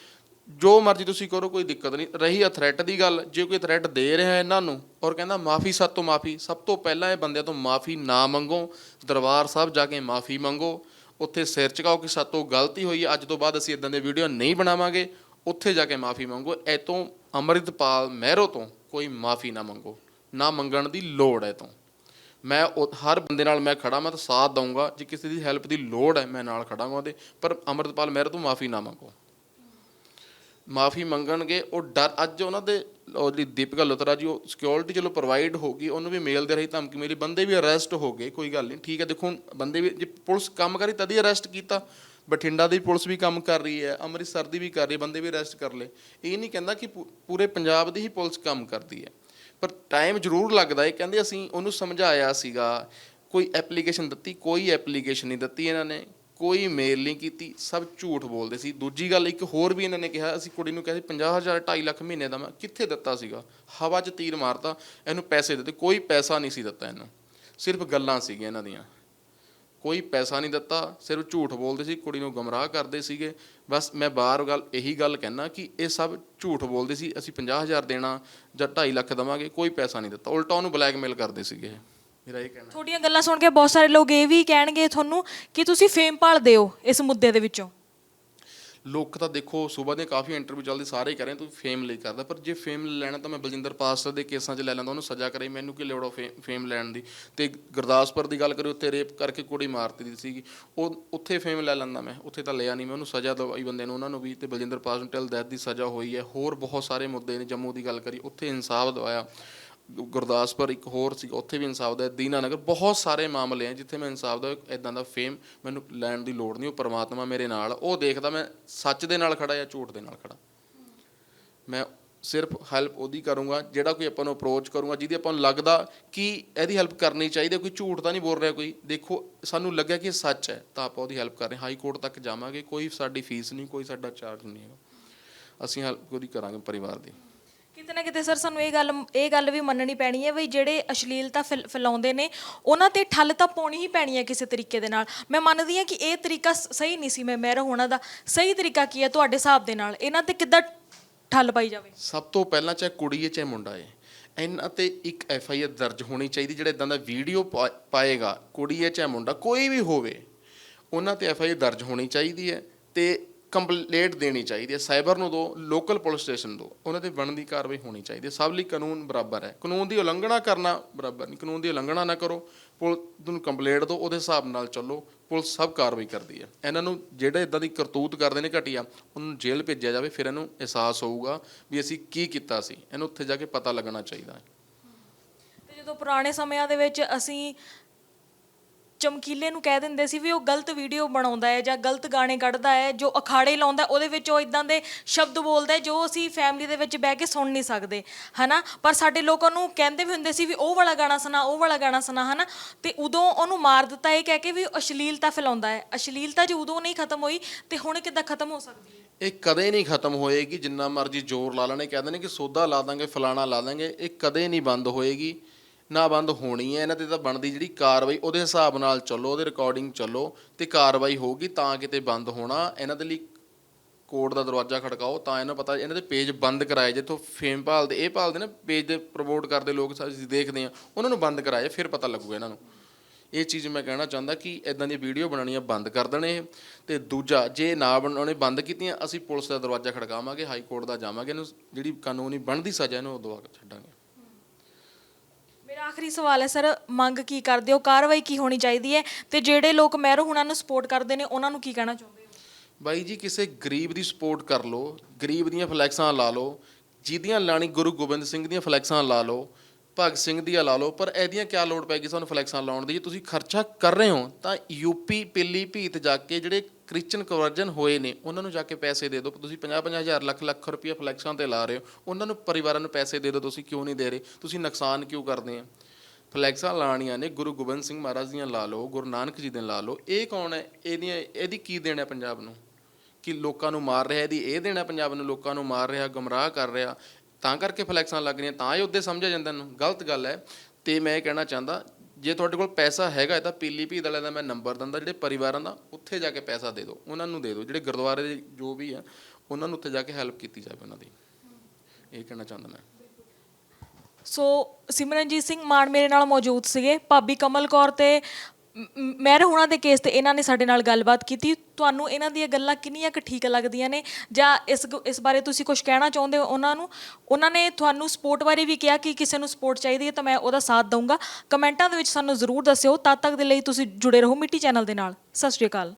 ਜੋ ਮਰਜ਼ੀ ਤੁਸੀਂ ਕਰੋ, ਕੋਈ ਦਿੱਕਤ ਨਹੀਂ। ਰਹੀ ਆ ਥ੍ਰੈਟ ਦੀ ਗੱਲ, ਜੇ ਕੋਈ ਥ੍ਰੈਟ ਦੇ ਰਿਹਾ ਇਹਨਾਂ ਨੂੰ ਔਰ ਕਹਿੰਦਾ ਮਾਫੀ ਸਭ ਤੋਂ ਮਾਫੀ, ਸਭ ਤੋਂ ਪਹਿਲਾਂ ਇਹ ਬੰਦਿਆਂ ਤੋਂ ਮਾਫੀ ਨਾ ਮੰਗੋ, ਦਰਬਾਰ ਸਾਹਿਬ ਜਾ ਕੇ ਮਾਫੀ ਮੰਗੋ, ਉੱਥੇ ਸਿਰ ਝੁਕਾਓ ਕਿ ਸਾਤੋਂ ਗਲਤੀ ਹੋਈ ਹੈ ਅੱਜ ਤੋਂ ਬਾਅਦ ਅਸੀਂ ਇਦਾਂ ਦੇ ਵੀਡੀਓ ਨਹੀਂ ਬਣਾਵਾਂਗੇ, ਉੱਥੇ ਜਾ ਕੇ ਮਾਫੀ ਮੰਗੋ। ਇਹ ਤੋਂ ਅੰਮ੍ਰਿਤਪਾਲ ਮਹਿਰੋ ਤੋਂ ਕੋਈ ਮਾਫੀ ਨਾ ਮੰਗੋ, ਨਾ ਮੰਗਣ ਦੀ ਲੋੜ ਹੈ ਤੋਂ। ਮੈਂ ਉਹ- ਹਰ ਬੰਦੇ ਨਾਲ ਮੈਂ ਖੜਾ, ਮੈਂ ਤਾਂ ਸਾਥ ਦਊਂਗਾ, ਜੇ ਕਿਸੇ ਦੀ ਹੈਲਪ ਦੀ ਲੋੜ ਹੈ, ਮੈਂ ਨਾਲ ਖੜਾਂਗਾ ਉਹਦੇ। ਪਰ ਅੰਮ੍ਰਿਤਪਾਲ ਮਹਿਰੋ ਤੋਂ ਮਾਫੀ ਨਾ ਮੰਗੋ। ਮਾਫੀ ਮੰਗਣਗੇ, ਉਹ ਡਰ, ਅੱਜ ਉਹਨਾਂ ਦੇ ਉਹ ਜਿਹੜੀ ਦੀਪਿਕਾ ਲੁਤਰਾ ਜੀ, ਉਹ ਸਿਕਿਉਰਿਟੀ ਚਲੋ ਪ੍ਰੋਵਾਈਡ ਹੋ ਗਈ, ਉਹਨੂੰ ਵੀ ਮੇਲ ਦੇ ਰਹੀ ਧਮਕੀ ਮਿਲੀ, ਬੰਦੇ ਵੀ ਅਰੈਸਟ ਹੋ ਗਏ, ਕੋਈ ਗੱਲ ਨਹੀਂ, ਠੀਕ ਹੈ, ਦੇਖੋ ਹੁਣ ਬੰਦੇ ਵੀ, ਜੇ ਪੁਲਿਸ ਕੰਮ ਕਰੀ ਤਦ ਹੀ ਅਰੈਸਟ ਕੀਤਾ। ਬਠਿੰਡਾ ਦੀ ਪੁਲਿਸ ਵੀ ਕੰਮ ਕਰ ਰਹੀ ਹੈ, ਅੰਮ੍ਰਿਤਸਰ ਦੀ ਵੀ ਕਰ ਰਹੀ ਬੰਦੇ ਵੀ ਅਰੈਸਟ ਕਰ ਲਏ। ਇਹ ਨਹੀਂ ਕਹਿੰਦਾ ਕਿ ਪੂ- ਪੂਰੇ ਪੰਜਾਬ ਦੀ ਹੀ ਪੁਲਿਸ ਕੰਮ ਕਰਦੀ ਹੈ। ਪਰ ਟਾਈਮ ਜ਼ਰੂਰ ਲੱਗਦਾ ਹੈ ਕਹਿੰਦੇ ਅਸੀਂ ਉਹਨੂੰ ਸਮਝਾਇਆ ਸੀਗਾ, ਕੋਈ ਐਪਲੀਕੇਸ਼ਨ ਦਿੱਤੀ, ਕੋਈ ਐਪਲੀਕੇਸ਼ਨ ਨਹੀਂ ਦਿੱਤੀ ਇਹਨਾਂ ਨੇ, ਕੋਈ ਮੇਲ ਨਹੀਂ ਕੀਤੀ, ਸਭ ਝੂਠ ਬੋਲਦੇ ਸੀ। ਦੂਜੀ ਗੱਲ, ਇੱਕ ਹੋਰ ਵੀ ਇਹਨਾਂ ਨੇ ਕਿਹਾ, ਅਸੀਂ ਕੁੜੀ ਨੂੰ ਕਿਹਾ ਸੀ 50000 2.5 ਲੱਖ ਮਹੀਨੇ ਦਾ ਮੈਂ, ਕਿੱਥੇ ਦਿੱਤਾ ਸੀਗਾ? ਹਵਾ 'ਚ ਤੀਰ ਮਾਰਤਾ, ਇਹਨੂੰ ਪੈਸੇ ਦਿੱਤੇ, ਕੋਈ ਪੈਸਾ ਨਹੀਂ ਸੀ ਦਿੱਤਾ ਇਹਨੂੰ। ਸਿਰਫ ਗੱਲਾਂ ਸੀਗੀਆਂ ਇਹਨਾਂ ਦੀਆਂ। ਕੋਈ ਪੈਸਾ ਨਹੀਂ ਦਿੱਤਾ, ਸਿਰਫ ਝੂਠ ਬੋਲਦੇ ਸੀ, ਕੁੜੀ ਨੂੰ ਗਮਰਾਹ ਕਰਦੇ ਸੀਗੇ। ਬਸ ਮੈਂ ਬਾਹਰ ਗੱਲ, ਇਹੀ ਗੱਲ ਕਹਿਣਾ ਕਿ ਇਹ ਸਭ ਝੂਠ ਬੋਲਦੇ ਸੀ, ਅਸੀਂ 50000 ਦੇਣਾ ਜਾਂ 2.5 ਲੱਖ ਦਵਾਂਗੇ, ਕੋਈ ਪੈਸਾ ਨਹੀਂ ਦਿੱਤਾ। ਉਲਟਾ ਉਹਨੂੰ ਬਲੈਕਮੇਲ ਕਰਦੇ ਸੀਗੇ ਇਹ। ਮੇਰਾ ਇਹ ਕਹਿਣਾ ਤੁਹਾਡੀਆਂ ਗੱਲਾਂ ਸੁਣ ਕੇ ਬਹੁਤ ਸਾਰੇ ਲੋਕ ਇਹ ਵੀ ਕਹਿਣਗੇ ਤੁਹਾਨੂੰ ਕਿ ਤੁਸੀਂ ਫੇਮ ਭਾਲਦੇ ਹੋ ਇਸ ਮੁੱਦੇ ਦੇ ਵਿੱਚੋਂ। ਲੋਕ ਤਾਂ ਦੇਖੋ ਸਵੇਰ ਦੇ ਕਾਫੀ ਇੰਟਰਵਿਊ ਚੱਲਦੇ, ਸਾਰੇ ਕਹਿ ਰਹੇ ਤੂੰ ਫੇਮ ਲਈ ਕਰਦਾ। ਪਰ ਜੇ ਫੇਮ ਲੈਣਾ ਤਾਂ ਮੈਂ ਬਲਜਿੰਦਰ ਪਾਸਟਰ ਦੇ ਕੇਸਾਂ 'ਚ ਲੈ ਲੈਂਦਾ, ਉਹਨੂੰ ਸਜ਼ਾ ਕਰੇ। ਮੈਨੂੰ ਕੀ ਲੋੜ ਫੇਮ ਲੈਣ ਦੀ? ਤੇ ਗੁਰਦਾਸਪੁਰ ਦੀ ਗੱਲ ਕਰੀ ਉੱਥੇ ਰੇਪ ਕਰਕੇ ਕੁੜੀ ਮਾਰਤੀ ਦੀ ਸੀਗੀ। ਉਹ, ਉੱਥੇ ਫੇਮ ਲੈ ਲੈਂਦਾ ਮੈਂ, ਉੱਥੇ ਤਾਂ ਲਿਆ ਨਹੀਂ ਮੈਂ, ਉਹਨੂੰ ਸਜ਼ਾ ਦਵਾਈ ਬੰਦੇ ਨੂੰ, ਉਹਨਾਂ ਨੂੰ ਵੀ, ਤੇ ਬਲਜਿੰਦਰ ਪਾਸਟਰ ਨੂੰ ਟਿਲ ਡੈਥ ਦੀ ਸਜ਼ਾ ਹੋਈ ਹੈ। ਹੋਰ ਬਹੁਤ ਸਾਰੇ ਮੁੱਦੇ ਨੇ, ਜੰਮੂ ਦੀ ਗੱਲ ਕਰੀ ਉੱਥੇ ਇਨਸਾਫ ਦਵਾਇਆ। ਗੁਰਦਾਸਪੁਰ ਇੱਕ ਹੋਰ ਸੀ, ਉੱਥੇ ਵੀ ਇਨਸਾਫ ਦਾ, ਦੀਨਾਨਗਰ, ਬਹੁਤ ਸਾਰੇ ਮਾਮਲੇ ਆ ਜਿੱਥੇ ਮੈਂ ਇਨਸਾਫ ਦਾ ਇਦਾਂ ਦਾ ਫੇਮ ਮੈਨੂੰ ਲੈਣ ਦੀ ਲੋੜ ਨਹੀਂ, ਉਹ ਪਰਮਾਤਮਾ ਮੇਰੇ ਨਾਲ, ਉਹ ਦੇਖਦਾ ਮੈਂ ਸੱਚ ਦੇ ਨਾਲ ਖੜਾ ਜਾਂ ਝੂਠ ਦੇ ਨਾਲ ਖੜਾ ਮੈਂ ਸਿਰਫ ਹੈਲਪ ਉਹਦੀ ਕਰੂੰਗਾ, ਜਿਹੜਾ ਕੋਈ ਆਪਾਂ ਨੂੰ ਅਪਰੋਚ ਕਰੂੰਗਾ, ਜਿਹਦੀ ਆਪਾਂ ਨੂੰ ਲੱਗਦਾ ਕਿ ਇਹਦੀ ਹੈਲਪ ਕਰਨੀ ਚਾਹੀਦੀ ਹੈ, ਕੋਈ ਝੂਠ ਤਾਂ ਨਹੀਂ ਬੋਲ ਰਿਹਾ ਕੋਈ, ਦੇਖੋ ਸਾਨੂੰ ਲੱਗਿਆ ਕਿ ਸੱਚ ਹੈ, ਤਾਂ ਆਪਾਂ ਉਹਦੀ ਹੈਲਪ ਕਰ ਰਹੇ ਹਾਈ ਕੋਰਟ ਤੱਕ ਜਾਵਾਂਗੇ, ਕੋਈ ਸਾਡੀ ਫੀਸ ਨਹੀਂ, ਕੋਈ ਸਾਡਾ ਚਾਰਜ ਨਹੀਂ ਹੈਗਾ। ਅਸੀਂ ਹੈਲਪ ਉਹਦੀ ਕਰਾਂਗੇ ਪਰਿਵਾਰ ਦੀ। ਕਿਤੇ ਨਾ ਕਿਤੇ ਸਰ ਸਾਨੂੰ ਇਹ ਗੱਲ ਇਹ ਗੱਲ ਵੀ ਮੰਨਣੀ ਪੈਣੀ ਹੈ ਵੀ ਜਿਹੜੇ ਅਸ਼ਲੀਲਤਾ ਫੈਲ- ਫੈਲਾਉਂਦੇ ਨੇ, ਉਹਨਾਂ ਤੇ ਠੱਲ ਤਾਂ ਪਾਉਣੀ ਹੀ ਪੈਣੀ ਹੈ ਕਿਸੇ ਤਰੀਕੇ ਦੇ ਨਾਲ। ਮੈਂ ਮੰਨਦੀ ਹਾਂ ਕਿ ਇਹ ਤਰੀਕਾ ਸ- ਸਹੀ ਨਹੀਂ ਸੀ ਮੈਂ ਮਹਿਰ ਹੋਣਾ ਦਾ। ਸਹੀ ਤਰੀਕਾ ਕੀ ਹੈ ਤੁਹਾਡੇ ਹਿਸਾਬ ਦੇ ਨਾਲ? ਇਹਨਾਂ ਤੇ ਕਿੱਦਾਂ ਠੱਲ ਪਾਈ ਜਾਵੇ? ਸਭ ਤੋਂ ਪਹਿਲਾਂ ਚਾਹੇ ਕੁੜੀ ਹੈ, ਚਾਹੇ ਮੁੰਡਾ ਹੈ, ਇਹਨਾਂ ਤੇ ਇੱਕ ਐਫ ਆਈ ਆਰ ਦਰਜ ਹੋਣੀ ਚਾਹੀਦੀ, ਜਿਹੜਾ ਇਦਾਂ ਦਾ ਵੀਡੀਓ ਪਾ, ਪਾਏਗਾ, ਕੁੜੀ ਹੈ, ਚਾਹੇ ਮੁੰਡਾ, ਕੋਈ ਵੀ ਹੋਵੇ, ਉਹਨਾਂ ਤੇ ਐਫ ਆਈ ਆਰ ਦਰਜ ਹੋਣੀ ਚਾਹੀਦੀ ਹੈ ਤੇ ਕੰਪਲੇਂਟ ਦੇਣੀ ਚਾਹੀਦੀ ਹੈ, ਸਾਈਬਰ ਨੂੰ ਦੋ, ਲੋਕਲ ਪੁਲਿਸ ਸਟੇਸ਼ਨ ਦੋ, ਉਹਨਾਂ ਤੇ ਬਣਦੀ ਕਾਰਵਾਈ ਹੋਣੀ ਚਾਹੀਦੀ ਹੈ। ਸਭ ਲਈ ਕਾਨੂੰਨ ਬਰਾਬਰ ਹੈ। ਕਾਨੂੰਨ ਦੀ ਉਲੰਘਣਾ ਕਰਨਾ ਬਰਾਬਰ ਨਹੀਂ, ਕਾਨੂੰਨ ਦੀ ਉਲੰਘਣਾ ਨਾ ਕਰੋ ਪੁਲਿਸ ਨੂੰ ਕੰਪਲੇਂਟ ਦਿਓ ਉਹਦੇ ਹਿਸਾਬ ਨਾਲ ਚੱਲੋ, ਪੁਲਿਸ ਸਭ ਕਾਰਵਾਈ ਕਰਦੀ ਹੈ। ਇਹਨਾਂ ਨੂੰ ਜਿਹੜੇ ਇਦਾਂ ਦੀ ਕਰਤੂਤ ਕਰਦੇ ਨੇ ਘਟੀਆ, ਉਹਨੂੰ ਜੇਲ੍ਹ ਭੇਜਿਆ ਜਾਵੇ, ਫਿਰ ਇਹਨੂੰ ਅਹਿਸਾਸ ਹੋਊਗਾ ਵੀ ਅਸੀਂ ਕੀ ਕੀਤਾ ਸੀ। ਇਹਨੂੰ ਉੱਥੇ ਜਾ ਕੇ ਪਤਾ ਲੱਗਣਾ ਚਾਹੀਦਾ ਹੈ। ਜਦੋਂ ਪੁਰਾਣੇ ਸਮਿਆਂ ਦੇ ਵਿੱਚ ਅਸੀਂ ਚਮਕੀਲੇ ਨੂੰ ਕਹਿ ਦਿੰਦੇ ਸੀ ਵੀ ਉਹ ਗਲਤ ਵੀਡੀਓ ਬਣਾਉਂਦਾ ਹੈ ਜਾਂ ਗਲਤ ਗਾਣੇ ਕੱਢਦਾ ਹੈ, ਜੋ ਅਖਾੜੇ ਲਾਉਂਦਾ, ਉਹਦੇ ਵਿੱਚ ਉਹ ਇਦਾਂ ਦੇ ਸ਼ਬਦ ਬੋਲਦਾ ਜੋ ਅਸੀਂ ਫੈਮਿਲੀ ਦੇ ਵਿੱਚ ਬਹਿ ਕੇ ਸੁਣ ਨਹੀਂ ਸਕਦੇ, ਹਨਾ? ਪਰ ਸਾਡੇ ਲੋਕਾਂ ਨੂੰ ਕਹਿੰਦੇ ਵੀ ਹੁੰਦੇ ਸੀ ਵੀ ਉਹ ਵਾਲਾ ਗਾਣਾ ਸੁਣਾ, ਉਹ ਵਾਲਾ ਗਾਣਾ ਸੁਣਾ, ਹਨਾ? ਤੇ ਉਦੋਂ ਉਹਨੂੰ ਮਾਰ ਦਿੱਤਾ ਇਹ ਕਹਿ ਕੇ ਵੀ ਅਸ਼ਲੀਲਤਾ ਫੈਲਾਉਂਦਾ ਹੈ। ਅਸ਼ਲੀਲਤਾ ਜੇ ਉਦੋਂ ਨਹੀਂ ਖਤਮ ਹੋਈ, ਤੇ ਹੁਣ ਕਿੱਦਾਂ ਖਤਮ ਹੋ ਸਕਦੀ ਹੈ? ਇਹ ਕਦੇ ਨਹੀਂ ਖਤਮ ਹੋਏਗੀ, ਜਿੰਨਾ ਮਰਜ਼ੀ ਜ਼ੋਰ ਲਾ ਲੈਣੇ ਕਹਿੰਦੇ ਨੇ ਕਿ ਸੋਧਾ ਲਾ ਦਾਂਗੇ, ਫਲਾਣਾ ਲਾ ਦਾਂਗੇ, ਇਹ ਕਦੇ ਨਹੀਂ ਬੰਦ ਹੋਏਗੀ। ਨਾ ਬੰਦ ਹੋਣੀ ਹੈ, ਇਹਨਾਂ ਤੇ ਤਾਂ ਬਣਦੀ ਜਿਹੜੀ ਕਾਰਵਾਈ, ਉਹਦੇ ਹਿਸਾਬ ਨਾਲ ਚੱਲੋ, ਉਹਦੇ ਰਿਕਾਰਡਿੰਗ ਚੱਲੋ ਤੇ ਕਾਰਵਾਈ ਹੋਊਗੀ ਤਾਂ ਕਿਤੇ ਬੰਦ ਹੋਣਾ। ਇਹਨਾਂ ਦੇ ਲਈ ਕੋਰਟ ਦਾ ਦਰਵਾਜ਼ਾ ਖੜਕਾਓ ਤਾਂ ਇਹਨਾਂ ਪਤਾ, ਇਹਨਾਂ ਦੇ ਪੇਜ ਬੰਦ ਕਰਾਏ ਜਿੱਥੋਂ ਫੇਮ ਭਾਲਦੇ, ਇਹ ਭਾਲਦੇ ਨਾ, ਪੇਜ ਦੇ ਪ੍ਰਮੋਟ ਕਰਦੇ ਲੋਕ ਅਸੀਂ ਦੇਖਦੇ ਆ ਉਹਨਾਂ ਨੂੰ ਬੰਦ ਕਰਾਏ, ਫਿਰ ਪਤਾ ਲੱਗੂਗਾ ਇਹਨਾਂ ਨੂੰ। ਇਹ ਚੀਜ਼ ਮੈਂ ਕਹਿਣਾ ਚਾਹੁੰਦਾ ਕਿ ਇਦਾਂ ਦੀ ਵੀਡੀਓ ਬਣਾਉਣੀਆਂ ਬੰਦ ਕਰ ਦੇਣ ਇਹ। ਤੇ ਦੂਜਾ, ਜੇ ਨਾ ਬਣਾਉਣੇ ਬੰਦ ਕੀਤੀਆਂ, ਅਸੀਂ ਪੁਲਿਸ ਦਾ ਦਰਵਾਜ਼ਾ ਖੜਕਾਵਾਂਗੇ, ਹਾਈ ਕੋਰਟ ਦਾ ਜਾਵਾਂਗੇ, ਇਹਨੂੰ ਜਿਹੜੀ ਕਾਨੂੰਨੀ ਬਣਦੀ ਸਜ਼ਾ, ਇਹਨੂੰ ਉਹ ਦਵਾ ਕੇ ਛੱਡਾਂਗੇ। ਆਖਰੀ ਸਵਾਲ ਹੈ, ਸਰ, ਮੰਗ ਕੀ ਕਰਦੇ ਹੋ? ਕਾਰਵਾਈ ਕੀ ਹੋਣੀ ਚਾਹੀਦੀ ਹੈ? ਤੇ ਜਿਹੜੇ ਲੋਕ ਮਹਿਰੋ ਹੁਣਾਂ ਨੂੰ ਸਪੋਰਟ ਕਰਦੇ ਨੇ, ਉਹਨਾਂ ਨੂੰ ਕੀ ਕਹਿਣਾ ਚਾਹੁੰਦੇ ਹੋ? ਬਾਈ ਜੀ, ਕਿਸੇ ਗਰੀਬ ਦੀ ਸਪੋਰਟ ਕਰ ਲਓ, ਗਰੀਬ ਦੀਆਂ ਫਲੈਕਸਾਂ ਲਾ ਲਓ, ਜਿਹਦੀਆਂ ਲਾਣੀ ਗੁਰੂ ਗੋਬਿੰਦ ਸਿੰਘ ਦੀਆਂ ਫਲੈਕਸਾਂ ਲਾ ਲਓ ਭਗਤ ਸਿੰਘ ਦੀਆਂ ਲਾ ਲਓ, ਪਰ ਇਹਦੀਆਂ ਕੀ ਲੋੜ ਪੈਗੀ ਸਾਨੂੰ ਫਲੈਕਸਾਂ ਲਾਉਣ ਦੀ? ਜੇ ਤੁਸੀਂ ਖਰਚਾ ਕਰ ਰਹੇ ਹੋ, ਤਾਂ ਯੂਪੀ ਪਿੱਲੀ ਭੀਤ ਜਾ ਕੇ ਜਿਹੜੇ ਕ੍ਰਿਸਚਨ ਕਨਵਰਜਨ ਹੋਏ ਨੇ, ਉਹਨਾਂ ਨੂੰ ਜਾ ਕੇ ਪੈਸੇ ਦੇ ਦਿਓ। ਤੁਸੀਂ 50 50 ਹਜ਼ਾਰ, ਲੱਖ ਲੱਖ ਰੁਪਏ ਫਲੈਕਸਾਂ ਤੇ ਲਾ ਰਹੇ ਹੋ। ਉਹਨਾਂ ਨੂੰ ਪਰਿਵਾਰਾਂ ਨੂੰ ਪੈਸੇ ਦੇ ਦਿਓ, ਤੁਸੀਂ ਕਿਉਂ ਨਹੀਂ ਦੇ ਰਹੇ? ਤੁਸੀਂ ਨੁਕਸਾਨ ਕਿਉਂ ਕਰਦੇ ਆ ਫਲੈਕਸਾਂ ਲਾਣੀਆਂ ਨੇ, ਗੁਰੂ ਗੋਬਿੰਦ ਸਿੰਘ ਮਹਾਰਾਜ ਦੀਆਂ ਲਾ ਲਓ, ਗੁਰੂ ਨਾਨਕ ਜੀ ਦੀਆਂ ਲਾ ਲਓ। ਇਹ ਕੌਣ ਹੈ? ਇਹਦੀਆਂ, ਇਹਦੀ ਕੀ ਦੇਣਾ ਪੰਜਾਬ ਨੂੰ? ਕਿ ਲੋਕਾਂ ਨੂੰ ਮਾਰ ਰਿਹਾ, ਇਹਦੀ ਇਹ ਦੇਣਾ ਪੰਜਾਬ ਨੂੰ? ਲੋਕਾਂ ਨੂੰ ਮਾਰ ਰਿਹਾ, ਗਮਰਾਹ ਕਰ ਰਿਹਾ। ਤਾਂ ਕਰਕੇ ਫਲੈਕਸਾਂ ਲੱਗ ਰਹੀਆਂ, ਤਾਂ ਇਹ ਉਹਦੇ ਸਮਝਿਆ ਜਾਂਦਾ ਇਹਨੂੰ, ਗਲਤ ਗੱਲ ਹੈ। ਤੇ ਮੈਂ ਇਹ ਕਹਿਣਾ ਚਾਹੁੰਦਾ, ਜੇ ਤੁਹਾਡੇ ਕੋਲ ਪੈਸਾ ਹੈਗਾ ਤਾਂ ਪੀਲੀ ਭੀਤ ਵਾਲਿਆਂ ਦਾ ਮੈਂ ਨੰਬਰ ਦਿੰਦਾ, ਜਿਹੜੇ ਪਰਿਵਾਰਾਂ ਦਾ, ਉੱਥੇ ਜਾ ਕੇ ਪੈਸਾ ਦੇ ਦਿਓ, ਉਹਨਾਂ ਨੂੰ ਦੇ ਦਿਓ, ਜਿਹੜੇ ਗੁਰਦੁਆਰੇ ਦੇ ਜੋ ਵੀ ਆ, ਉਹਨਾਂ ਨੂੰ ਉੱਥੇ ਜਾ ਕੇ ਹੈਲਪ ਕੀਤੀ ਜਾਵੇ ਉਹਨਾਂ ਦੀ। ਇਹ ਕਹਿਣਾ ਚਾਹੁੰਦਾ ਮੈਂ। ਸੋ ਸਿਮਰਨਜੀਤ ਸਿੰਘ ਮਾਨ ਮੇਰੇ ਨਾਲ ਮੌਜੂਦ ਸੀਗੇ। ਭਾਬੀ ਕਮਲ ਕੌਰ ਤੇ ਮਹਿਰ ਹੁਣਾਂ ਦੇ ਕੇਸ ਤੇ ਇਹਨਾਂ ਨੇ ਸਾਡੇ ਨਾਲ ਗੱਲਬਾਤ ਕੀਤੀ। ਤੁਹਾਨੂੰ ਇਹਨਾਂ ਦੀਆਂ ਗੱਲਾਂ ਕਿੰਨੀਆਂ ਕੁ ਠੀਕ ਲੱਗਦੀਆਂ ਨੇ? ਜਾਂ ਇਸ ਗ- ਇਸ ਬਾਰੇ ਤੁਸੀਂ ਕੁਝ ਕਹਿਣਾ ਚਾਹੁੰਦੇ ਹੋ ਉਹਨਾਂ ਨੂੰ? ਉਹਨਾਂ ਨੇ ਤੁਹਾਨੂੰ ਸਪੋਰਟ ਬਾਰੇ ਵੀ ਕਿਹਾ ਕਿ ਕਿਸੇ ਨੂੰ ਸਪੋਰਟ ਚਾਹੀਦੀ ਹੈ ਤਾਂ ਮੈਂ ਉਹਦਾ ਸਾਥ ਦਊਂਗਾ। ਕਮੈਂਟਾਂ ਦੇ ਵਿੱਚ ਸਾਨੂੰ ਜ਼ਰੂਰ ਦੱਸਿਓ। ਤਦ ਤੱਕ ਦੇ ਲਈ ਤੁਸੀਂ ਜੁੜੇ ਰਹੋ ਮਿੱਟੀ ਚੈਨਲ ਦੇ ਨਾਲ। ਸਤਿ ਸ਼੍ਰੀ ਅਕਾਲ।